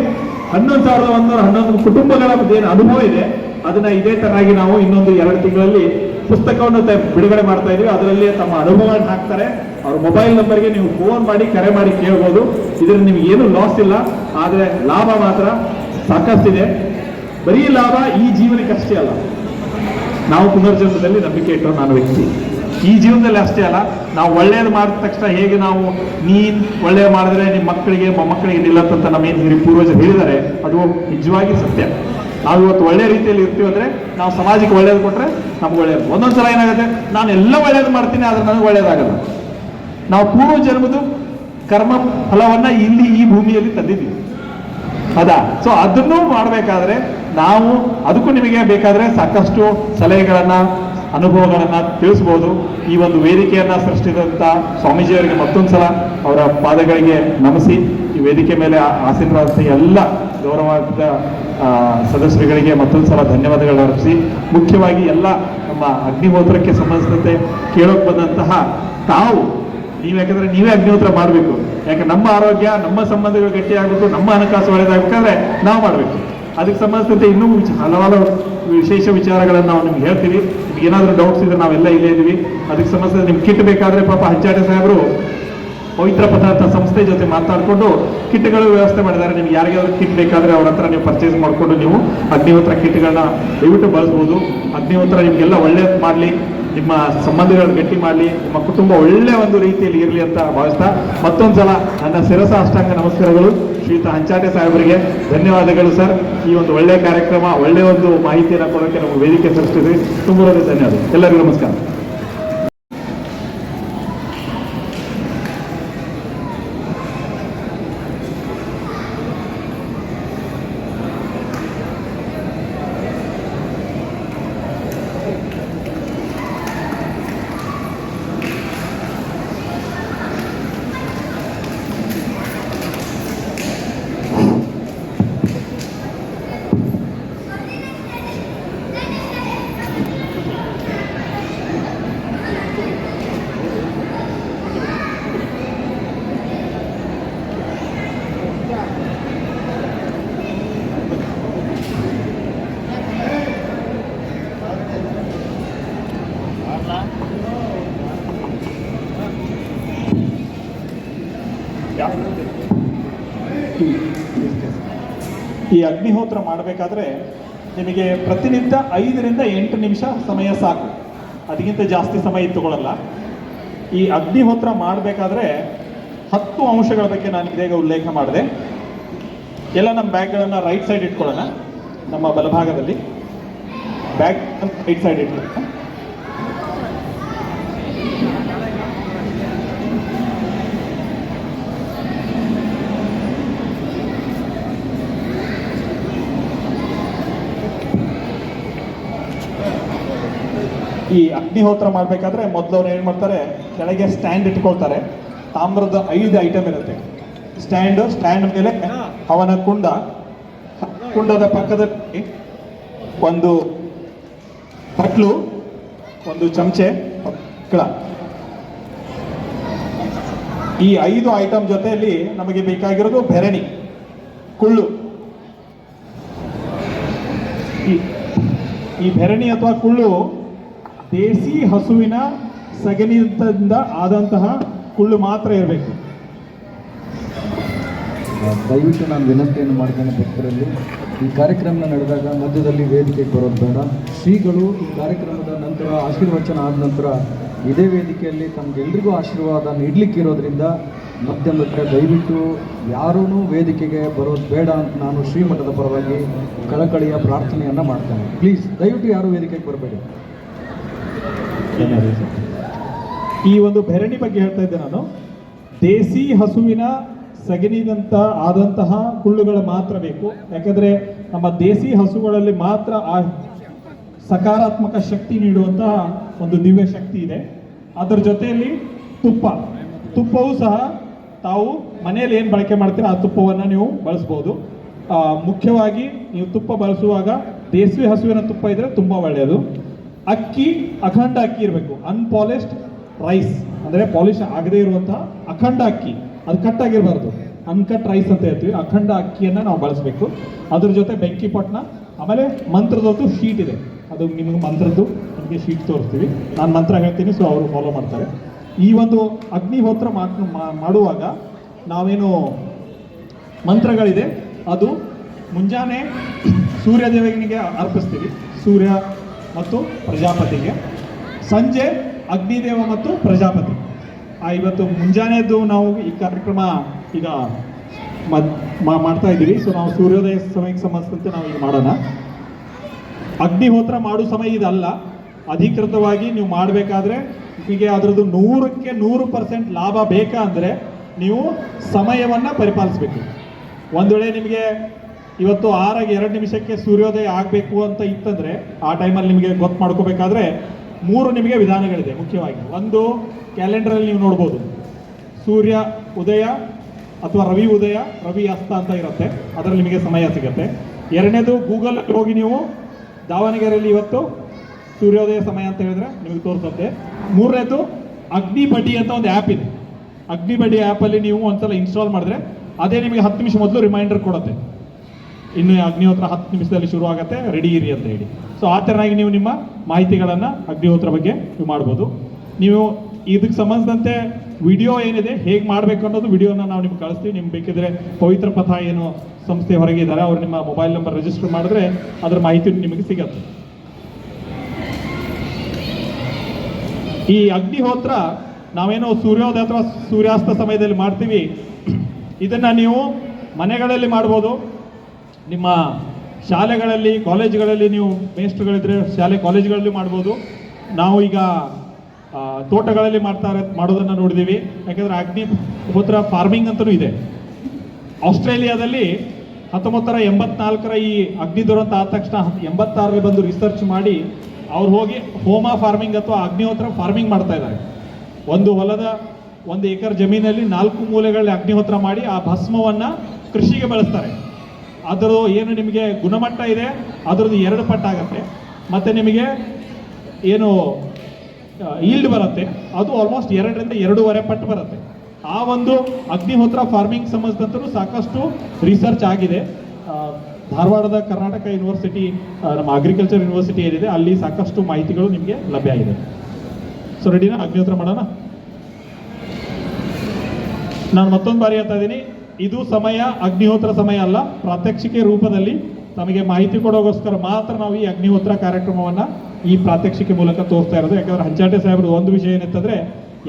ಹನ್ನೊಂದು ಸಾವಿರದ ಒಂದೂರ ಹನ್ನೊಂದು ಕುಟುಂಬಗಳ ಏನು ಅನುಭವ ಇದೆ, ಅದನ್ನ ಇದೇ ತರನಾಗಿ ನಾವು ಇನ್ನೊಂದು ಎರಡು ತಿಂಗಳಲ್ಲಿ ಪುಸ್ತಕವನ್ನು ಬಿಡುಗಡೆ ಮಾಡ್ತಾ ಇದೀವಿ ಅದರಲ್ಲಿ ತಮ್ಮ ಅನುಭವವನ್ನು ಹಾಕ್ತಾರೆ. ಅವ್ರ ಮೊಬೈಲ್ ನಂಬರ್ಗೆ ನೀವು ಫೋನ್ ಮಾಡಿ, ಕರೆ ಮಾಡಿ ಕೇಳ್ಬೋದು. ಇದರಿಂದ ನಿಮ್ಗೆ ಏನು ಲಾಸ್ ಇಲ್ಲ, ಆದರೆ ಲಾಭ ಮಾತ್ರ ಸಾಕಷ್ಟಿದೆ. ಬರೀ ಲಾಭ ಈ ಜೀವನಕ್ಕೆ ಅಷ್ಟೇ ಅಲ್ಲ. ನಾವು ಪುನರ್ಜನ್ಮದಲ್ಲಿ ನಂಬಿಕೆ ಇಟ್ಟೋ ನಾನು ವ್ಯಕ್ತಿ. ಈ ಜೀವನದಲ್ಲಿ ಅಷ್ಟೇ ಅಲ್ಲ, ನಾವು ಒಳ್ಳೆಯದು ಮಾಡಿದ ತಕ್ಷಣ ಹೇಗೆ ನಾವು ನೀನ್ ಒಳ್ಳೇದು ಮಾಡಿದ್ರೆ ನಿಮ್ಮ ಮಕ್ಕಳಿಗೆ, ಮೊಮ್ಮಕ್ಕಳಿಗೆ ನಿಲ್ಲತ್ತಂತ ನಮ್ಮ ಏನು ಹಿರಿಯ ಪೂರ್ವಜರು ಹೇಳಿದ್ದಾರೆ, ಅದು ನಿಜವಾಗಿ ಸತ್ಯ. ನಾವು ಇವತ್ತು ಒಳ್ಳೆ ರೀತಿಯಲ್ಲಿ ಇರ್ತೀವಿ ಅಂದ್ರೆ ನಾವು ಸಮಾಜಕ್ಕೆ ಒಳ್ಳೇದು ಕೊಟ್ರೆ ನಮ್ಗೆ ಒಳ್ಳೇದು. ಒಂದೊಂದ್ಸಲ ಏನಾಗುತ್ತೆ, ನಾನು ಎಲ್ಲ ಒಳ್ಳೇದು ಮಾಡ್ತೀನಿ ಆದ್ರೆ ನನಗೆ ಒಳ್ಳೇದಾಗಲ್ಲ. ನಾವು ಪೂರ್ವ ಜನ್ಮದ ಕರ್ಮ ಫಲವನ್ನ ಇಲ್ಲಿ ಈ ಭೂಮಿಯಲ್ಲಿ ತಂದಿದ್ದೀವಿ. ಅದಾ? ಸೊ ಅದನ್ನು ಮಾಡಬೇಕಾದ್ರೆ ನಾವು ಅದಕ್ಕೂ ನಿಮಗೆ ಬೇಕಾದ್ರೆ ಸಾಕಷ್ಟು ಸಲಹೆಗಳನ್ನ, ಅನುಭವಗಳನ್ನ ತಿಳಿಸ್ಬೋದು. ಈ ಒಂದು ವೇದಿಕೆಯನ್ನ ಸೃಷ್ಟಿಸಿದಂತ ಸ್ವಾಮೀಜಿಯವರಿಗೆ ಮತ್ತೊಂದು ಸಲ ಅವರ ಪಾದಗಳಿಗೆ ನಮಿಸಿ. ಈ ವೇದಿಕೆ ಮೇಲೆ ಆ- ಆಸೀನರಾದ ಎಲ್ಲ ಗೌರವಾದ ಸದಸ್ಯರುಗಳಿಗೆ ಮತ್ತೊಂದು ಸಲ ಧನ್ಯವಾದಗಳನ್ನು ಅರ್ಪಿಸಿ. ಮುಖ್ಯವಾಗಿ ಎಲ್ಲ ನಮ್ಮ ಅಗ್ನಿಹೋತ್ರಕ್ಕೆ ಸಂಬಂಧಿಸಿದಂತೆ ಕೇಳೋಕ್ ಬಂದಂತಹ ತಾವು, ನೀವು ಯಾಕಂದ್ರೆ ನೀವೇ ಅಗ್ನಿಹೋತ್ರ ಮಾಡಬೇಕು. ಯಾಕೆ ನಮ್ಮ ಆರೋಗ್ಯ, ನಮ್ಮ ಸಂಬಂಧಗಳು ಗಟ್ಟಿಯಾಗಬೇಕು, ನಮ್ಮ ಹಣಕಾಸು ಒಳ್ಳೆಯದಾಗಬೇಕಾದ್ರೆ ನಾವು ಮಾಡಬೇಕು. ಅದಕ್ಕೆ ಸಂಬಂಧಿಸಿದಂತೆ ಇನ್ನೂ ಹಲವಾರು ವಿಶೇಷ ವಿಚಾರಗಳನ್ನು ನಾವು ನಿಮ್ಗೆ ಹೇಳ್ತೀವಿ. ನಿಮ್ಗೆ ಏನಾದರೂ ಡೌಟ್ಸ್ ಇದ್ರೆ ನಾವೆಲ್ಲ ಇಲ್ಲೇ ಇದ್ದೀವಿ. ಅದಕ್ಕೆ ಸಂಬಂಧಿಸಿದ ನಿಮ್ಗೆ ಕಿಟ್ ಬೇಕಾದ್ರೆ ಪಾಪ ಹಂಚಾಟೆ ಸಾಹೇಬರು ಪವಿತ್ರ ಪದಾರ್ಥ ಸಂಸ್ಥೆ ಜೊತೆ ಮಾತಾಡಿಕೊಂಡು ಕಿಟ್ಗಳು ವ್ಯವಸ್ಥೆ ಮಾಡಿದ್ದಾರೆ. ನಿಮ್ಗೆ ಯಾರಿಗಾದ್ರೂ ಕಿಟ್ ಬೇಕಾದ್ರೆ ಅವ್ರ ಹತ್ರ ನೀವು ಪರ್ಚೇಸ್ ಮಾಡಿಕೊಂಡು ನೀವು ಅಗ್ನಿಹೋತ್ರ ಕಿಟ್ಗಳನ್ನ ದಯವಿಟ್ಟು ಬಳಸ್ಬೋದು. ಅಗ್ನಿಹೋತ್ರ ನಿಮಗೆಲ್ಲ ಒಳ್ಳೇದು ಮಾಡಲಿ. ನಿಮ್ಮ ಸಂಬಂಧಗಳನ್ನ ಗಟ್ಟಿ ಮಾಡಲಿ. ನಿಮ್ಮ ಕುಟುಂಬ ಒಳ್ಳೆ ಒಂದು ರೀತಿಯಲ್ಲಿ ಇರಲಿ ಅಂತ ಭಾವಿಸ್ತಾ ಮತ್ತೊಂದು ಸಲ ನನ್ನ ಶಿರಸ ಅಷ್ಟಾಂಗ ನಮಸ್ಕಾರಗಳು. ಶ್ರೀಯುತ ಹಂಚಾಟೆ ಸಾಹೇಬರಿಗೆ ಧನ್ಯವಾದಗಳು, ಸರ್. ಈ ಒಂದು ಒಳ್ಳೆಯ ಕಾರ್ಯಕ್ರಮ ಒಳ್ಳೆಯ ಒಂದು ಮಾಹಿತಿಯನ್ನು ಕೊಡೋಕ್ಕೆ ನಮಗೆ ವೇದಿಕೆ ಸೃಷ್ಟಿಸಿ ತುಂಬ ಧನ್ಯವಾದ ಎಲ್ಲರಿಗೂ ನಮಸ್ಕಾರ. ಈ ಅಗ್ನಿಹೋತ್ರ ಮಾಡಬೇಕಾದ್ರೆ ನಿಮಗೆ ಪ್ರತಿನಿತ್ಯ ಐದರಿಂದ ಎಂಟು ನಿಮಿಷ ಸಮಯ ಸಾಕು. ಅದಕ್ಕಿಂತ ಜಾಸ್ತಿ ಸಮಯ ಇತ್ತುಕೊಳ್ಳಲ್ಲ ಈ ಅಗ್ನಿಹೋತ್ರ ಮಾಡಬೇಕಾದ್ರೆ ಹತ್ತು ಅಂಶಗಳ ಬಗ್ಗೆ ನಾನು ಇದೀಗ ಉಲ್ಲೇಖ ಮಾಡಿದೆ. ಎಲ್ಲ ನಮ್ಮ ಬ್ಯಾಗ್ಗಳನ್ನು ರೈಟ್ ಸೈಡ್ ಇಟ್ಕೊಳ್ಳೋಣ. ನಮ್ಮ ಬಲಭಾಗದಲ್ಲಿ. ಬ್ಯಾಗ್ ರೈಟ್ ಸೈಡ್ ಇಟ್ಕೊಳ್ಳೋಣ. ಈ ಅಗ್ನಿಹೋತ್ರ ಮಾಡಬೇಕಾದ್ರೆ ಮೊದಲು ಅವ್ರು ಏನು ಮಾಡ್ತಾರೆ, ಕೆಳಗೆ ಸ್ಟ್ಯಾಂಡ್ ಇಟ್ಕೊಳ್ತಾರೆ. ತಾಮ್ರದ ಐದು ಐಟಮ್ ಇರುತ್ತೆ. ಸ್ಟ್ಯಾಂಡ್ ಸ್ಟ್ಯಾಂಡ್ ಮೇಲೆ ಅವನ ಕುಂಡ. ಕುಂಡದ ಪಕ್ಕದಲ್ಲಿ ಒಂದು ಪಟ್ಲು ಒಂದು ಚಮಚೆ ಕೆಳ ಈ ಐದು ಐಟಮ್ ಜೊತೆಯಲ್ಲಿ ನಮಗೆ ಬೇಕಾಗಿರೋದು ಬೆರಣಿ ಕುಳ್ಳು. ಈ ಬೆರಣಿ ಅಥವಾ ಕುಳ್ಳು ದೇಸಿ ಹಸುವಿನ ಸಗಣಿಯಿಂದ ಆದಂತಹ ಕುಳ್ಳು ಮಾತ್ರ ಇರಬೇಕು. ದಯವಿಟ್ಟು ನಾನು ವಿನಂತಿಯನ್ನು ಮಾಡ್ತೇನೆ ಭಕ್ತರಲ್ಲಿ. ಈ ಕಾರ್ಯಕ್ರಮ ನಡೆದಾಗ ಮಧ್ಯದಲ್ಲಿ ವೇದಿಕೆಗೆ ಬರೋದು ಬೇಡ. ಶ್ರೀಗಳು ಈ ಕಾರ್ಯಕ್ರಮದ ನಂತರ ಆಶೀರ್ವಚನ ಆದ ನಂತರ ಇದೇ ವೇದಿಕೆಯಲ್ಲಿ ತಮಗೆಲ್ರಿಗೂ ಆಶೀರ್ವಾದ ನೀಡಲಿಕ್ಕಿರೋದ್ರಿಂದ ಮಧ್ಯ ಮಧ್ಯ ದಯವಿಟ್ಟು ಯಾರೂ ವೇದಿಕೆಗೆ ಬರೋದು ಬೇಡ ಅಂತ ನಾನು ಶ್ರೀಮಠದ ಪರವಾಗಿ ಕಳಕಳಿಯ ಪ್ರಾರ್ಥನೆಯನ್ನು ಮಾಡ್ತೇನೆ. ಪ್ಲೀಸ್ ದಯವಿಟ್ಟು ಯಾರೂ ವೇದಿಕೆಗೆ ಬರಬೇಡಿ. ಈ ಒಂದು ಬೆರಣಿ ಬಗ್ಗೆ ಹೇಳ್ತಾ ಇದ್ದೆ ನಾನು. ದೇಸಿ ಹಸುವಿನ ಸಗಣಿದಂತ ಆದಂತಹ ಕುಳ್ಳುಗಳು ಮಾತ್ರ ಬೇಕು. ಯಾಕಂದ್ರೆ ನಮ್ಮ ದೇಸಿ ಹಸುಗಳಲ್ಲಿ ಮಾತ್ರ ಆ ಸಕಾರಾತ್ಮಕ ಶಕ್ತಿ ನೀಡುವಂತಹ ಒಂದು ದಿವ್ಯ ಶಕ್ತಿ ಇದೆ. ಅದರ ಜೊತೆಯಲ್ಲಿ ತುಪ್ಪ. ತುಪ್ಪವೂ ಸಹ ತಾವು ಮನೆಯಲ್ಲಿ ಏನು ಬಳಕೆ ಮಾಡ್ತೀರ ಆ ತುಪ್ಪವನ್ನು ನೀವು ಬಳಸ್ಬೋದು. ಮುಖ್ಯವಾಗಿ ನೀವು ತುಪ್ಪ ಬಳಸುವಾಗ ದೇಸಿ ಹಸುವಿನ ತುಪ್ಪ ಇದ್ರೆ ತುಂಬ ಒಳ್ಳೆಯದು. ಅಕ್ಕಿ ಅಖಂಡ ಅಕ್ಕಿ ಇರಬೇಕು. ಅನ್ಪಾಲಿಶ್ಡ್ ರೈಸ್ ಅಂದರೆ ಪಾಲಿಶ್ ಆಗದೇ ಇರುವಂತಹ ಅಖಂಡ ಅಕ್ಕಿ. ಅದು ಕಟ್ ಆಗಿರಬಾರ್ದು. ಅನ್ಕಟ್ ರೈಸ್ ಅಂತ ಹೇಳ್ತೀವಿ. ಅಖಂಡ ಅಕ್ಕಿಯನ್ನು ನಾವು ಬಳಸಬೇಕು. ಅದ್ರ ಜೊತೆ ಬೆಂಕಿ ಪಟ್ನ. ಆಮೇಲೆ ಮಂತ್ರದೊಂದು ಶೀಟ್ ಇದೆ. ಅದು ನಿಮಗೆ ಮಂತ್ರದ್ದು. ನಿಮಗೆ ಶೀಟ್ ತೋರಿಸ್ತೀವಿ. ನಾನು ಮಂತ್ರ ಹೇಳ್ತೀನಿ ಸೊ ಅವರು ಫಾಲೋ ಮಾಡ್ತಾರೆ. ಈ ಒಂದು ಅಗ್ನಿಹೋತ್ರ ಮಾಡ್- ಮಾಡುವಾಗ ನಾವೇನು ಮಂತ್ರಗಳಿದೆ, ಅದು ಮುಂಜಾನೆ ಸೂರ್ಯದೇವನಿಗೆ ಅರ್ಪಿಸ್ತೀವಿ. ಸೂರ್ಯ ಮತ್ತು ಪ್ರಜಾಪತಿಗೆ. ಸಂಜೆ ಅಗ್ನಿದೇವ ಮತ್ತು ಪ್ರಜಾಪತಿ. ಇವತ್ತು ಮುಂಜಾನೆದ್ದು ನಾವು ಈ ಕಾರ್ಯಕ್ರಮ ಈಗ ಮಾಡ್ತಾ ಇದ್ದೀವಿ ಸೊ ನಾವು ಸೂರ್ಯೋದಯ ಸಮಯಕ್ಕೆ ಸಂಬಂಧಿಸಿದಂತೆ ನಾವು ಈಗ ಮಾಡೋಣ. ಅಗ್ನಿಹೋತ್ರ ಮಾಡೋ ಸಮಯ ಇದಲ್ಲ. ಅಧಿಕೃತವಾಗಿ ನೀವು ಮಾಡಬೇಕಾದ್ರೆ ನಿಮಗೆ ಅದರದ್ದು ನೂರಕ್ಕೆ ನೂರು ಪರ್ಸೆಂಟ್ ಲಾಭ ಬೇಕಾ ಅಂದರೆ ನೀವು ಸಮಯವನ್ನು ಪರಿಪಾಲಿಸಬೇಕು. ಒಂದು ವೇಳೆ ನಿಮಗೆ ಇವತ್ತು ಆರಾಗಿ ಎರಡು ನಿಮಿಷಕ್ಕೆ ಸೂರ್ಯೋದಯ ಆಗಬೇಕು ಅಂತ ಇತ್ತಂದರೆ ಆ ಟೈಮಲ್ಲಿ ನಿಮಗೆ ಗೊತ್ತು ಮಾಡ್ಕೋಬೇಕಾದ್ರೆ ಮೂರು ನಿಮಗೆ ವಿಧಾನಗಳಿದೆ ಮುಖ್ಯವಾಗಿ. ಒಂದು ಕ್ಯಾಲೆಂಡರಲ್ಲಿ ನೀವು ನೋಡ್ಬೋದು. ಸೂರ್ಯ, ಉದಯ ಅಥವಾ ರವಿ ಉದಯ, ರವಿ ಅಸ್ತ ಅಂತ ಇರುತ್ತೆ. ಅದರಲ್ಲಿ ನಿಮಗೆ ಸಮಯ ಸಿಗುತ್ತೆ. ಎರಡನೇದು ಗೂಗಲ್ ಹೋಗಿ ನೀವು ದಾವಣಗೆರೆಯಲ್ಲಿ ಇವತ್ತು ಸೂರ್ಯೋದಯ ಸಮಯ ಅಂತ ಹೇಳಿದ್ರೆ ನಿಮಗೆ ತೋರಿಸುತ್ತೆ. ಮೂರನೇದು ಅಗ್ನಿಬಡಿ ಅಂತ ಒಂದು ಆ್ಯಪ್ ಇದೆ. ಅಗ್ನಿಬಡಿ ಆ್ಯಪಲ್ಲಿ ನೀವು ಒಂದ್ಸಲ ಇನ್ಸ್ಟಾಲ್ ಮಾಡಿದ್ರೆ ಅದೇ ನಿಮಗೆ ಹತ್ತು ನಿಮಿಷ ಮೊದಲು ರಿಮೈಂಡರ್ ಕೊಡುತ್ತೆ. ಇನ್ನು ಅಗ್ನಿಹೋತ್ರ ಹತ್ತು ನಿಮಿಷದಲ್ಲಿ ಶುರು ಆಗುತ್ತೆ ರೆಡಿ ಇರಿ ಅಂತ ಹೇಳಿ. ಸೊ ಆ ಥರನಾಗಿ ನೀವು ನಿಮ್ಮ ಮಾಹಿತಿಗಳನ್ನು ಅಗ್ನಿಹೋತ್ರ ಬಗ್ಗೆ ನೀವು ಮಾಡ್ಬೋದು. ನೀವು ಇದಕ್ಕೆ ಸಂಬಂಧಿಸಿದಂತೆ ವಿಡಿಯೋ ಏನಿದೆ, ಹೇಗೆ ಮಾಡಬೇಕು ಅನ್ನೋದು ವಿಡಿಯೋನ ನಾವು ನಿಮ್ಗೆ ಕಳಿಸ್ತೀವಿ. ನಿಮ್ಗೆ ಬೇಕಿದ್ರೆ ಪವಿತ್ರ ಪಥ ಏನು ಸಂಸ್ಥೆ ಹೊರಗೆ ಇದ್ದಾರೆ ಅವ್ರು ನಿಮ್ಮ ಮೊಬೈಲ್ ನಂಬರ್ ರಿಜಿಸ್ಟರ್ ಮಾಡಿದ್ರೆ ಅದರ ಮಾಹಿತಿ ನಿಮಗೆ ಸಿಗತ್ತೆ. ಈ ಅಗ್ನಿಹೋತ್ರ ನಾವೇನೋ ಸೂರ್ಯೋದಯ ಅಥವಾ ಸೂರ್ಯಾಸ್ತ ಸಮಯದಲ್ಲಿ ಮಾಡ್ತೀವಿ. ಇದನ್ನ ನೀವು ಮನೆಗಳಲ್ಲಿ ಮಾಡ್ಬೋದು. ನಿಮ್ಮ ಶಾಲೆಗಳಲ್ಲಿ, ಕಾಲೇಜುಗಳಲ್ಲಿ ನೀವು ಮೇಸ್ಟ್ರುಗಳಿದ್ರೆ ಶಾಲೆ ಕಾಲೇಜುಗಳಲ್ಲಿ ಮಾಡ್ಬೋದು. ನಾವು ಈಗ ತೋಟಗಳಲ್ಲಿ ಮಾಡ್ತಾರೆ, ಮಾಡೋದನ್ನು ನೋಡಿದ್ದೀವಿ ಯಾಕಂದರೆ ಅಗ್ನಿ ಹೋತ್ರ ಫಾರ್ಮಿಂಗ್ ಅಂತಲೂ ಇದೆ. ಆಸ್ಟ್ರೇಲಿಯಾದಲ್ಲಿ ಹತ್ತೊಂಬತ್ತರ ಎಂಬತ್ನಾಲ್ಕರ ಈ ಅಗ್ನಿ ದುರಂತ ಆದ ತಕ್ಷಣ ಎಂಬತ್ತಾರರಲ್ಲಿ ಬಂದು ರಿಸರ್ಚ್ ಮಾಡಿ ಅವ್ರು ಹೋಗಿ ಹೋಮ ಫಾರ್ಮಿಂಗ್ ಅಥವಾ ಅಗ್ನಿಹೋತ್ರ ಫಾರ್ಮಿಂಗ್ ಮಾಡ್ತಾ ಇದ್ದಾರೆ. ಒಂದು ಹೊಲದ ಒಂದು ಎಕರ್ ಜಮೀನಲ್ಲಿ ನಾಲ್ಕು ಮೂಲೆಗಳಲ್ಲಿ ಅಗ್ನಿಹೋತ್ರ ಮಾಡಿ ಆ ಭಸ್ಮವನ್ನು ಕೃಷಿಗೆ ಬಳಸ್ತಾರೆ. ಅದರ ಏನು ನಿಮಗೆ ಗುಣಮಟ್ಟ ಇದೆ, ಅದರದ್ದು ಎರಡು ಪಟ್ಟಾಗತ್ತೆ ಮತ್ತು ನಿಮಗೆ ಏನು ಈಲ್ಡ್ ಬರುತ್ತೆ. ಅದು ಆಲ್ಮೋಸ್ಟ್ ಎರಡರಿಂದ ಎರಡೂವರೆ ಪಟ್ಟು ಬರುತ್ತೆ. ಆ ಒಂದು ಅಗ್ನಿಹೋತ್ರ ಫಾರ್ಮಿಂಗ್ ಸಂಬಂಧಿಸಿದಂತೂ ಸಾಕಷ್ಟು ರಿಸರ್ಚ್ ಆಗಿದೆ. ಧಾರವಾಡದ ಕರ್ನಾಟಕ ಯೂನಿವರ್ಸಿಟಿ ನಮ್ಮ ಅಗ್ರಿಕಲ್ಚರ್ ಯೂನಿವರ್ಸಿಟಿ ಏನಿದೆ, ಅಲ್ಲಿ ಸಾಕಷ್ಟು ಮಾಹಿತಿಗಳು ನಿಮಗೆ ಲಭ್ಯ ಆಗಿದೆ. ಸೊ ರೆಡಿನಾ ಅಗ್ನಿಹೋತ್ರ ಮಾಡೋಣ. ನಾನು ಮತ್ತೊಂದು ಬಾರಿ ಹೇಳ್ತಾ ಇದ್ದೀನಿ. ಇದು ಸಮಯ, ಅಗ್ನಿಹೋತ್ರ ಸಮಯ ಅಲ್ಲ, ಪ್ರಾತ್ಯಕ್ಷಿಕೆ ರೂಪದಲ್ಲಿ ತಮಗೆ ಮಾಹಿತಿ ಕೊಡೋಗೋಸ್ಕರ ಮಾತ್ರ ನಾವು ಈ ಅಗ್ನಿಹೋತ್ರ ಕಾರ್ಯಕ್ರಮವನ್ನ ಈ ಪ್ರಾತ್ಯಕ್ಷಿಕೆ ಮೂಲಕ ತೋರಿಸ್ತಾ ಇರೋದು. ಯಾಕಂದ್ರೆ ಹಂಚಾಟೆ ಸಾಹೇಬ್ರದ್ದು ಒಂದು ವಿಷಯ ಏನಿತ್ತಂದ್ರೆ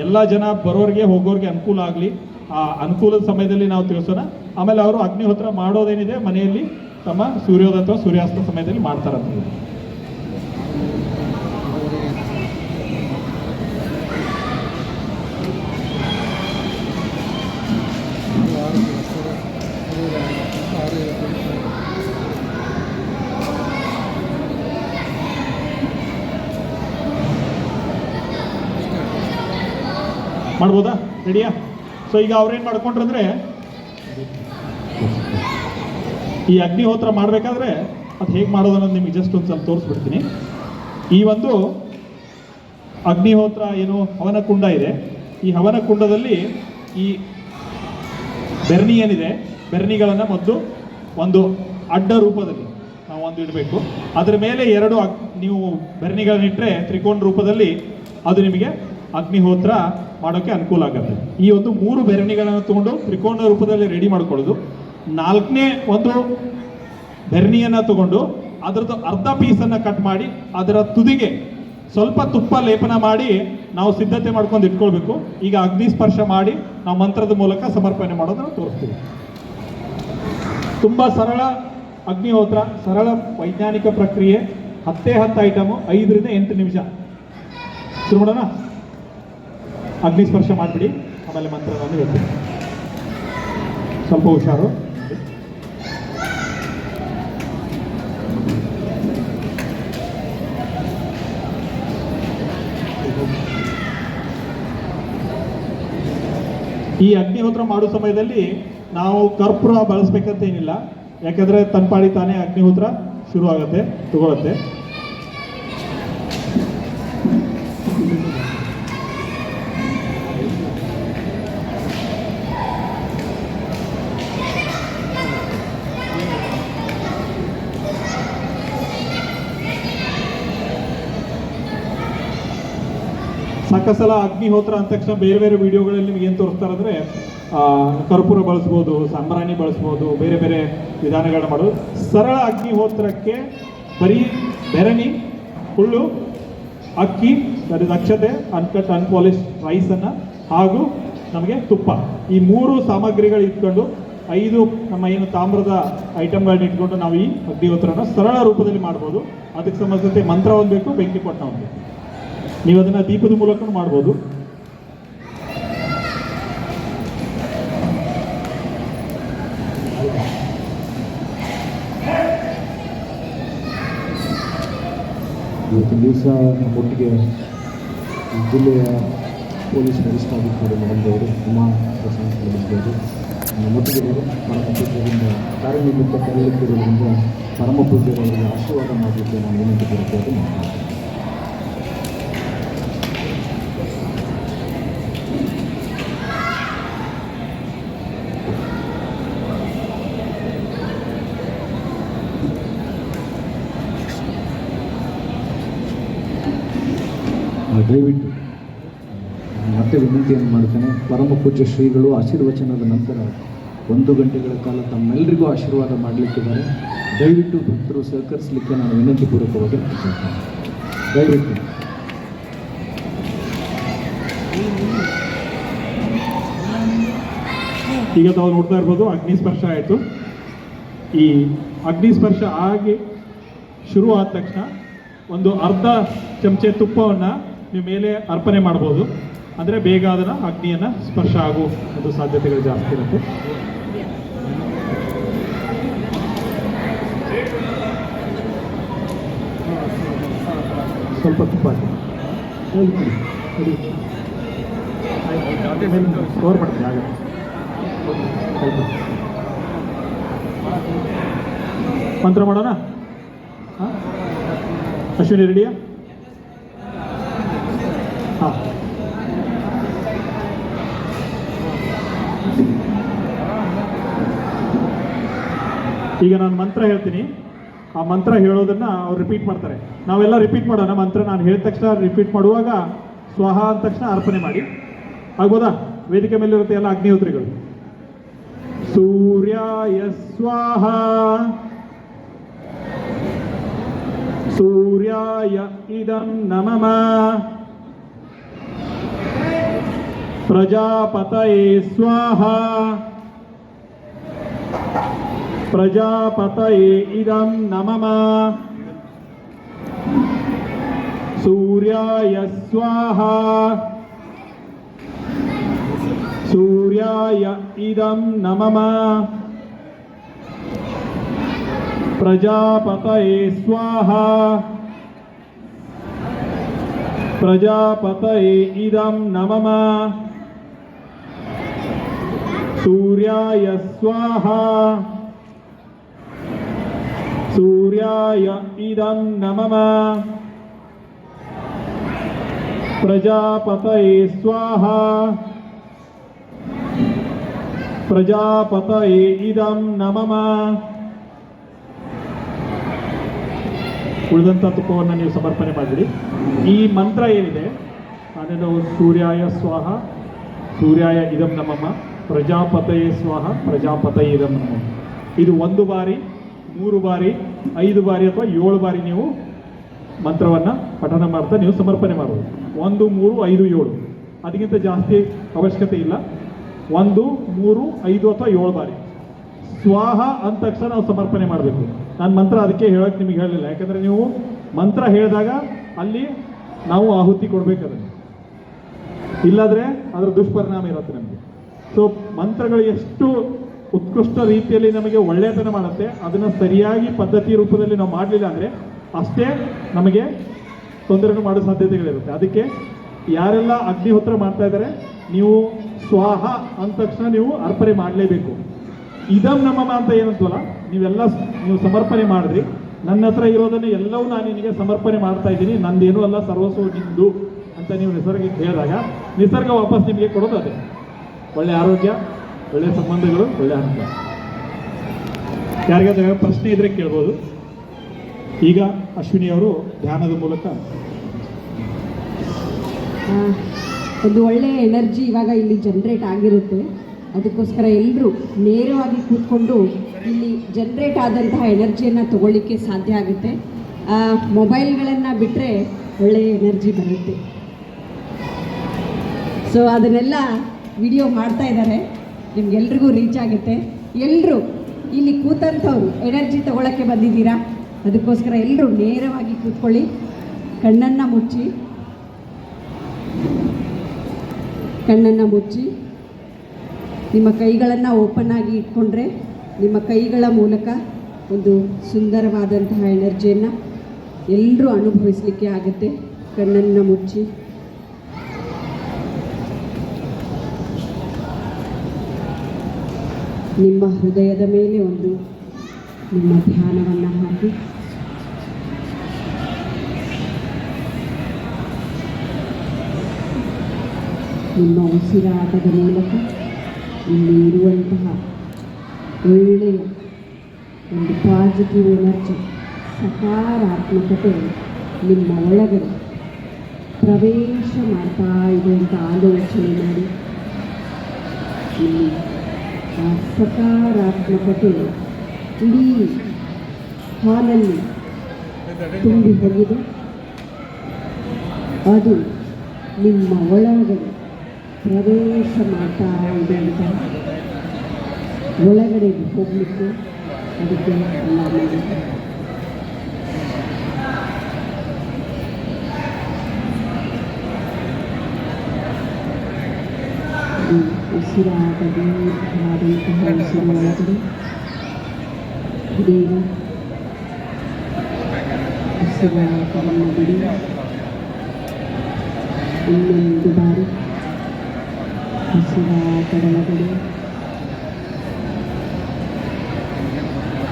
ಎಲ್ಲ ಜನ ಬರೋರಿಗೆ, ಹೋಗೋರಿಗೆ ಅನುಕೂಲ ಆಗಲಿ, ಆ ಅನುಕೂಲದ ಸಮಯದಲ್ಲಿ ನಾವು ತಿಳಿಸೋಣ. ಆಮೇಲೆ ಅವರು ಅಗ್ನಿಹೋತ್ರ ಮಾಡೋದೇನಿದೆ, ಮನೆಯಲ್ಲಿ ತಮ್ಮ ಸೂರ್ಯೋದಯ ಅಥವಾ ಸೂರ್ಯಾಸ್ತ ಸಮಯದಲ್ಲಿ ಮಾಡ್ತಾರಂತ ಹೇಳಿ. ಮಾಡ್ಬೋದಾ? ರೆಡಿಯಾ ಸೊ ಈಗ ಅವ್ರೇನು ಮಾಡ್ಕೊಂಡ್ರಂದ್ರೆ, ಈ ಅಗ್ನಿಹೋತ್ರ ಮಾಡಬೇಕಾದ್ರೆ ಅದು ಹೇಗೆ ಮಾಡೋದು ಅನ್ನೋದು ನಿಮಗೆ ಜಸ್ಟ್ ಒಂದು ಸ್ವಲ್ಪ ತೋರಿಸ್ಬಿಡ್ತೀನಿ. ಈ ಒಂದು ಅಗ್ನಿಹೋತ್ರ ಏನು ಹವನ ಕುಂಡ ಇದೆ. ಈ ಹವನ ಕುಂಡದಲ್ಲಿ ಈ ಬೆರ್ನಿ ಏನಿದೆ ಬೆರ್ನಿಗಳನ್ನು ಮತ್ತು ಒಂದು ಅಡ್ಡ ರೂಪದಲ್ಲಿ ನಾವು ಒಂದು ಇಡಬೇಕು. ಅದರ ಮೇಲೆ ಎರಡು ಅಗ್, ನೀವು ಬೆರ್ನಿಗಳನ್ನಿಟ್ಟರೆ ತ್ರಿಕೋನ ರೂಪದಲ್ಲಿ ಅದು ನಿಮಗೆ ಅಗ್ನಿಹೋತ್ರ ಮಾಡೋಕ್ಕೆ ಅನುಕೂಲ ಆಗುತ್ತೆ. ಈ ಒಂದು ಮೂರು ಬೆರಣಿಗಳನ್ನು ತಗೊಂಡು ತ್ರಿಕೋನ ರೂಪದಲ್ಲಿ ರೆಡಿ ಮಾಡ್ಕೊಳ್ಳೋದು. ನಾಲ್ಕನೇ ಒಂದು ಬೆರಣಿಯನ್ನು ತಗೊಂಡು ಅದರದ್ದು ಅರ್ಧ ಪೀಸನ್ನು ಕಟ್ ಮಾಡಿ, ಅದರ ತುದಿಗೆ ಸ್ವಲ್ಪ ತುಪ್ಪ ಲೇಪನ ಮಾಡಿ ನಾವು ಸಿದ್ಧತೆ ಮಾಡ್ಕೊಂಡು ಇಟ್ಕೊಳ್ಬೇಕು. ಈಗ ಅಗ್ನಿ ಸ್ಪರ್ಶ ಮಾಡಿ ನಾವು ಮಂತ್ರದ ಮೂಲಕ ಸಮರ್ಪಣೆ ಮಾಡೋದನ್ನು ತೋರಿಸ್ತೀವಿ. ತುಂಬ ಸರಳ ಅಗ್ನಿಹೋತ್ರ, ಸರಳ ವೈಜ್ಞಾನಿಕ ಪ್ರಕ್ರಿಯೆ. ಹತ್ತೇ ಹತ್ತು ಐಟಮು ಐದರಿಂದ ಎಂಟು ನಿಮಿಷ. ಮಾಡೋಣ ಅಗ್ನಿ ಸ್ಪರ್ಶ ಮಾಡಿಬಿಡಿ. ಆಮೇಲೆ ಮಂತ್ರ ನಾನು ಹೇಳ್ತೀನಿ. ಸ್ವಲ್ಪ ಹುಷಾರು. ಈ ಅಗ್ನಿಹೋತ್ರ ಮಾಡೋ ಸಮಯದಲ್ಲಿ ನಾವು ಕರ್ಪೂರ ಬಳಸ್ಬೇಕಂತ ಏನಿಲ್ಲ ಯಾಕಂದ್ರೆ ತನ್ಪಾಡಿ ತಾನೇ ಅಗ್ನಿಹೋತ್ರ ಶುರು ಆಗುತ್ತೆ ತಗೊಳುತ್ತೆ. ಸಲ ಅಗ್ನಿಹೋತ್ರ ಅಂದ ತಕ್ಷಣ ಬೇರೆ ಬೇರೆ ವಿಡಿಯೋಗಳಲ್ಲಿ ನಿಮ್ಗೆ ಏನು ತೋರಿಸ್ತಾರೆ ಅಂದರೆ ಕರ್ಪೂರ ಬಳಸ್ಬೋದು, ಸಾಂಬ್ರಾಣಿ ಬಳಸ್ಬೋದು, ಬೇರೆ ಬೇರೆ ವಿಧಾನಗಳನ್ನ ಮಾಡೋದು. ಸರಳ ಅಗ್ನಿಹೋತ್ರಕ್ಕೆ ಬರೀ ಬೆರಣಿ ಹುಳ್ಳು ಅಕ್ಕಿ ಅದು ಇಸ್ ಅಕ್ಷತೆ ಅನ್ಕಟ್ ಅನ್ಪಾಲಿಶ್ ರೈಸನ್ನು ಹಾಗೂ ನಮಗೆ ತುಪ್ಪ. ಈ ಮೂರು ಸಾಮಗ್ರಿಗಳು ಇಟ್ಕೊಂಡು ಐದು ನಮ್ಮ ಏನು ತಾಮ್ರದ ಐಟಮ್ಗಳನ್ನ ಇಟ್ಕೊಂಡು ನಾವು ಈ ಅಗ್ನಿಹೋತ್ರನ ಸರಳ ರೂಪದಲ್ಲಿ ಮಾಡ್ಬೋದು. ಅದಕ್ಕೆ ಸಂಬಂಧಿಸಿದಂತೆ ಮಂತ್ರ ಒಂದು ಬೇಕು, ಬೆಂಕಿ ಪಟ್ಟಣ ಒಂದು ನೀವು ಅದನ್ನ ದೀಪದ ಮೂಲಕ ಮಾಡ್ಬೋದು. ಇವತ್ತಿನ ದಿವಸ ನಮ್ಮೊಟ್ಟಿಗೆ ಜಿಲ್ಲೆಯ ಪೊಲೀಸ್ ವರಿಷ್ಠಾಧಿಕಾರಿ ಕುಮಾರ್ ಅವರು ಉಮಾ ಪ್ರಶಾಂತ್ ಮೇಡಮ್ ಅವರು ನಮ್ಮೊಟ್ಟಿಗೆ ಪರಮ ಪೂಜ್ಯರಿಂದ ಕಾರ್ಯನಿಮಿತ್ತ ಕರೆಯುತ್ತಿರುವುದರಿಂದ ಪರಮ ಪೂಜ್ಯರವರಿಗೆ ಆಶೀರ್ವಾದ ಮಾಡಲಿಕ್ಕೆ ನಾನು ವಿನಂತಿ ಬರುತ್ತೇವೆ ದಯವಿಟ್ಟು ಮತ್ತೆ ವಿನಂತಿಯನ್ನು ಮಾಡ್ತೇನೆ. ಪರಮ ಪೂಜ್ಯ ಶ್ರೀಗಳು ಆಶೀರ್ವಚನದ ನಂತರ ಒಂದು ಗಂಟೆಗಳ ಕಾಲ ತಮ್ಮೆಲ್ಲರಿಗೂ ಆಶೀರ್ವಾದ ಮಾಡಲಿಕ್ಕಿದ್ದಾರೆ. ದಯವಿಟ್ಟು ಭಕ್ತರು ಸಹಕರಿಸಲಿಕ್ಕೆ ನಾನು ವಿನಂತಿ ಪೂರ್ವಕವಾಗಿ. ದಯವಿಟ್ಟು. ಈಗ ತಾವು ನೋಡ್ತಾ ಇರ್ಬೋದು ಅಗ್ನಿಸ್ಪರ್ಶ ಆಯಿತು. ಈ ಅಗ್ನಿಸ್ಪರ್ಶ ಆಗಿ ಶುರು ಆದ ತಕ್ಷಣ ಒಂದು ಅರ್ಧ ಚಮಚೆ ತುಪ್ಪವನ್ನು ನೀವು ಮೇಲೆ ಅರ್ಪಣೆ ಮಾಡ್ಬೋದು. ಅಂದರೆ ಬೇಗ ಅದನ್ನು ಅಗ್ನಿಯನ್ನು ಸ್ಪರ್ಶ ಆಗುವ ಒಂದು ಸಾಧ್ಯತೆಗಳು ಜಾಸ್ತಿ ಇರುತ್ತೆ. ಸ್ವಲ್ಪ ತುಪ್ಪ. ಸ್ಟೋರ್ ಮಾಡ್ತೀನಿ. ಮಂತ್ರ ಮಾಡೋಣ? ಅಶ್ವಿನಿ ರೆಡಿಯಾ ಈಗ ನಾನು ಮಂತ್ರ ಹೇಳ್ತೀನಿ. ಆ ಮಂತ್ರ ಹೇಳೋದನ್ನ ಅವ್ರು ರಿಪೀಟ್ ಮಾಡ್ತಾರೆ. ನಾವೆಲ್ಲ ರಿಪೀಟ್ ಮಾಡೋಣ. ಮಂತ್ರ ನಾನು ಹೇಳಿದ ತಕ್ಷಣ ರಿಪೀಟ್ ಮಾಡುವಾಗ ಸ್ವಹ ಅಂದ ತಕ್ಷಣ ಅರ್ಪಣೆ ಮಾಡಿ. ಆಗ್ಬೋದಾ? ವೇದಿಕೆ ಮೇಲಿರುತ್ತೆ ಎಲ್ಲ ಅಗ್ನಿಹೋತ್ರಿಗಳು. ಸೂರ್ಯಾಯ ಸ್ವಾಹ. ಸೂರ್ಯಾಯ ಇದಂ ನಮಮ ಪ್ರಜಾಪತಯೇ ಸ್ವಾಹ ಪ್ರಜಾಪತಯೇ ಇದಂ ನಮಮ ಸೂರ್ಯಾಯ ಸ್ವಾಹ ಸೂರ್ಯಾಯ ಇದಂ ನಮಮ ಪ್ರಜಾಪತಯೇ ಸ್ವಾಹ ಪ್ರಜಾಪತಯೇ ಇದಂ ನಮಮ ಸೂರ್ಯಾಯ ಸ್ವಾಹ. ಸೂರ್ಯಾಯ ಇದಂ ನಮಮ ಪ್ರಜಾಪತಯೇ ಸ್ವಾಹ. ಪ್ರಜಾಪತಯೇ ಇದಂ ನಮಮ ಉಳಿದಂಥ ತುಪ್ಪವನ್ನು ನೀವು ಸಮರ್ಪಣೆ ಮಾಡಿಬಿಡಿ. ಈ ಮಂತ್ರ ಏನಿದೆ? ಅದನ್ನು ಸೂರ್ಯಾಯ ಸ್ವಾಹ, ಸೂರ್ಯಾಯ ಇದಂ ನಮಮ ಪ್ರಜಾಪತಯೇ ಸ್ವಾಹ ಪ್ರಜಾಪತಯೇ ಇದಂ ನಮಮ ಇದು ಒಂದು ಬಾರಿ, ಮೂರು ಬಾರಿ, ಐದು ಬಾರಿ ಅಥವಾ ಏಳು ಬಾರಿ ನೀವು ಮಂತ್ರವನ್ನು ಪಠನ ಮಾಡ್ತಾ ನೀವು ಸಮರ್ಪಣೆ ಮಾಡೋದು ಒಂದು, ಮೂರು, ಐದು, ಏಳು. ಅದಕ್ಕಿಂತ ಜಾಸ್ತಿ ಅವಶ್ಯಕತೆ ಇಲ್ಲ. ಒಂದು, ಮೂರು, ಐದು ಅಥವಾ ಏಳು ಬಾರಿ. ಸ್ವಾಹ ಅಂದ ತಕ್ಷಣ ನಾವು ಸಮರ್ಪಣೆ ಮಾಡಬೇಕು. ನಾನು ಮಂತ್ರ ಅದಕ್ಕೆ ಹೇಳೋಕೆ ನಿಮಗೆ ಹೇಳಲಿಲ್ಲ. ಯಾಕಂದರೆ ನೀವು ಮಂತ್ರ ಹೇಳಿದಾಗ ಅಲ್ಲಿ ನಾವು ಆಹುತಿ ಕೊಡಬೇಕು ಇಲ್ಲಾದರೆ ಇಲ್ಲಾದ್ರೆ ಅದರ ದುಷ್ಪರಿಣಾಮ ಇರುತ್ತೆ ನಮಗೆ. ಸೊ ಮಂತ್ರಗಳು ಎಷ್ಟು ಉತ್ಕೃಷ್ಟ ರೀತಿಯಲ್ಲಿ ನಮಗೆ ಒಳ್ಳೆಯತನ ಮಾಡುತ್ತೆ, ಅದನ್ನು ಸರಿಯಾಗಿ ಪದ್ಧತಿ ರೂಪದಲ್ಲಿ ನಾವು ಮಾಡಲಿಲ್ಲ ಅಂದರೆ ಅಷ್ಟೇ ನಮಗೆ ತೊಂದರೆಗಳು ಮಾಡೋ ಸಾಧ್ಯತೆಗಳಿರುತ್ತೆ. ಅದಕ್ಕೆ ಯಾರೆಲ್ಲ ಅಗ್ನಿಹೋತ್ರ ಮಾಡ್ತಾ ಇದ್ದಾರೆ, ನೀವು ಸ್ವಾಹ ಅಂದ ತಕ್ಷಣ ನೀವು ಅರ್ಪಣೆ ಮಾಡಲೇಬೇಕು. ಇದಂ ನಮ್ಮ ಅಂತ ಏನಂತವಲ್ಲ, ನೀವೆಲ್ಲ ನೀವು ಸಮರ್ಪಣೆ ಮಾಡಿದ್ರಿ, ನನ್ನ ಹತ್ರ ಇರೋದನ್ನು ಎಲ್ಲವೂ ನಾನು ನಿನಗೆ ಸಮರ್ಪಣೆ ಮಾಡ್ತಾ ಇದ್ದೀನಿ, ನಂದೇನೂ ಅಲ್ಲ ಸರ್ವಸ್ವ ನಿಂದು ಅಂತ ನೀವು ನಿಸರ್ಗಕ್ಕೆ ಹೇಳಿದಾಗ, ನಿಸರ್ಗ ವಾಪಸ್ ನಿಮಗೆ ಕೊಡೋದು ಅದೇ. ಒಳ್ಳೆ ಆರೋಗ್ಯ, ಒಳ್ಳೆ ಸಂಬಂಧಗಳು, ಒಳ್ಳೆ ಆರೋಗ್ಯ ಯಾರಿಗಾದ್ರೆ ಪ್ರಶ್ನೆ ಇದ್ರೆ ಕೇಳ್ಬೋದು. ಈಗ ಅಶ್ವಿನಿ ಅವರು ಧ್ಯಾನದ ಮೂಲಕ. ಒಂದು ಒಳ್ಳೆಯ ಎನರ್ಜಿ ಇವಾಗ ಇಲ್ಲಿ ಜನ್ರೇಟ್ ಆಗಿರುತ್ತೆ. ಅದಕ್ಕೋಸ್ಕರ ಎಲ್ಲರೂ ನೇರವಾಗಿ ಕೂತ್ಕೊಂಡು ಇಲ್ಲಿ ಜನ್ರೇಟ್ ಆದಂತಹ ಎನರ್ಜಿಯನ್ನು ತಗೊಳ್ಳಿಕ್ಕೆ ಸಾಧ್ಯ ಆಗುತ್ತೆ. ಮೊಬೈಲ್ಗಳನ್ನು ಬಿಟ್ಟರೆ ಒಳ್ಳೆಯ ಎನರ್ಜಿ ಬರುತ್ತೆ. ಸೊ ಅದನ್ನೆಲ್ಲ ವಿಡಿಯೋ ಮಾಡ್ತಾ ಇದ್ದಾರೆ ನಿಮ್ಗೆಲ್ರಿಗೂ ರೀಚ್ ಆಗುತ್ತೆ. ಎಲ್ಲರೂ ಇಲ್ಲಿ ಕೂತಂಥವ್ರು ಎನರ್ಜಿ ತಗೊಳ್ಳೋಕ್ಕೆ ಬಂದಿದ್ದೀರಾ? ಅದಕ್ಕೋಸ್ಕರ ಎಲ್ಲರೂ ನೇರವಾಗಿ ಕೂತ್ಕೊಳ್ಳಿ. ಕಣ್ಣನ್ನು ಮುಚ್ಚಿ. ಕಣ್ಣನ್ನು ಮುಚ್ಚಿ. ನಿಮ್ಮ ಕೈಗಳನ್ನು ಓಪನ್ ಆಗಿ ಇಟ್ಕೊಂಡ್ರೆ ನಿಮ್ಮ ಕೈಗಳ ಮೂಲಕ ಒಂದು ಸುಂದರವಾದಂತಹ ಎನರ್ಜಿಯನ್ನು ಎಲ್ಲರೂ ಅನುಭವಿಸಲಿಕ್ಕೆ ಆಗುತ್ತೆ. ಕಣ್ಣನ್ನು ಮುಚ್ಚಿ. ನಿಮ್ಮ ಹೃದಯದ ಮೇಲೆ ಒಂದು ನಿಮ್ಮ ಧ್ಯಾನವನ್ನು ಹಾಕಿ. ನಿಮ್ಮ ಉಸಿರಾಟದ ಮೂಲಕ ಇಲ್ಲಿ ಇರುವಂತಹ ಒಳ್ಳೆಯ ಒಂದು ಪಾಸಿಟಿವ್ ಎನರ್ಜಿ ಸಕಾರಾತ್ಮಕತೆ ನಿಮ್ಮ ಒಳಗಡೆ ಪ್ರವೇಶ ಮಾಡ್ತಾ ಇದೆ ಅಂತ ಆಲೋಚನೆ ಮಾಡಿ. ಇಲ್ಲಿ ಸಕಾರಾತ್ಮಕತೆ ಇಡೀ ಹಾಲಲ್ಲಿ ತುಂಬಿ ಹೋಗಿದೆ. ಅದು ನಿಮ್ಮ ಒಳಗಡೆ ಪ್ರವೇಶ ಮಾಡ್ತಾ ಇದೆ ಅಂತ ಒಳಗಡೆ ಹೋಗಲಿಕ್ಕೆ ಅದಕ್ಕೆ ಎಲ್ಲ ಮಾಡಿ ಈ ಉಸಿರಾಟ ದೀರ್ಘವಾದಂತಹ ಉಸಿರು ಒಳಗಡೆ ಹಿಡಿಯಿರಿ ಉಸಿರಾಟವನ್ನು ಬಿಡಿ ಇನ್ನೊಂದು ಬಾರಿ ಉಸಿರಾಟದೊಳಗಡೆ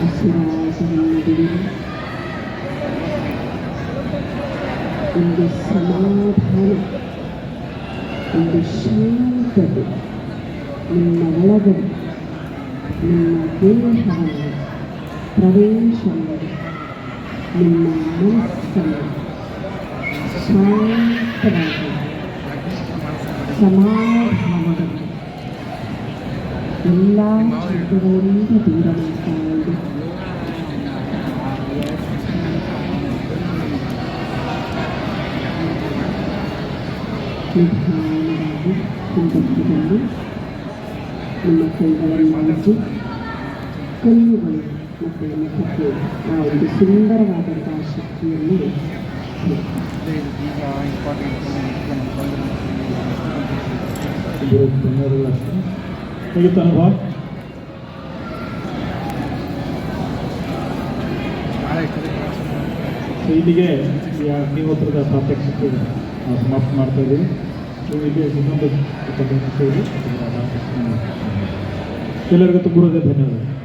ಉಸಿರಾಟವನ್ನು ಬಿಡಿ ಒಂದು ಸಮಾಧಾನ ಒಂದು ಶಾಂತತೆ ನಿಮ್ಮ ಒಳಗಡೆ ನಿಮ್ಮ ದೇಹವನ್ನು ಪ್ರವೇಶ ಮಾಡಿ ನಿಮ್ಮ ಮನಸ್ಸನ್ನು ಶಾಂತವಾಗಿ ಸಮಾಧಾನದಲ್ಲಿ ಎಲ್ಲ ಚಿಂತೆಗಳಿಂದ ದೂರ ಮಾಡ್ತಾ ಇದೆ ನಿಧಾನವಾಗಿ ಹಿಂದಕ್ಕೆ ಬಂದು ನಿಮ್ಮ ಕೈಗಳನ್ನು ಮುಚ್ಚಿ ಕಣ್ಣುಗಳು ಮತ್ತು ಮುಖಕ್ಕೆ ಆ ಒಂದು ಸುಂದರವಾದಂತಹ ಶಕ್ತಿಯನ್ನು ಅನುಭವ ಇಲ್ಲಿಗೆ ಅಗ್ನಿಹೋತ್ರದ ಪ್ರಾತ್ಯಕ್ಷಿಕೆ ನಾವು ಸಮಾಪ್ತಿ ಮಾಡ್ತಾ ಇದ್ದೀವಿ. ನೀವು ಇಲ್ಲಿ ಇನ್ನೊಂದು ಎಲ್ಲರಿಗೂ ತುಂಬ ಹೃದಯ ಧನ್ಯವಾದಗಳು.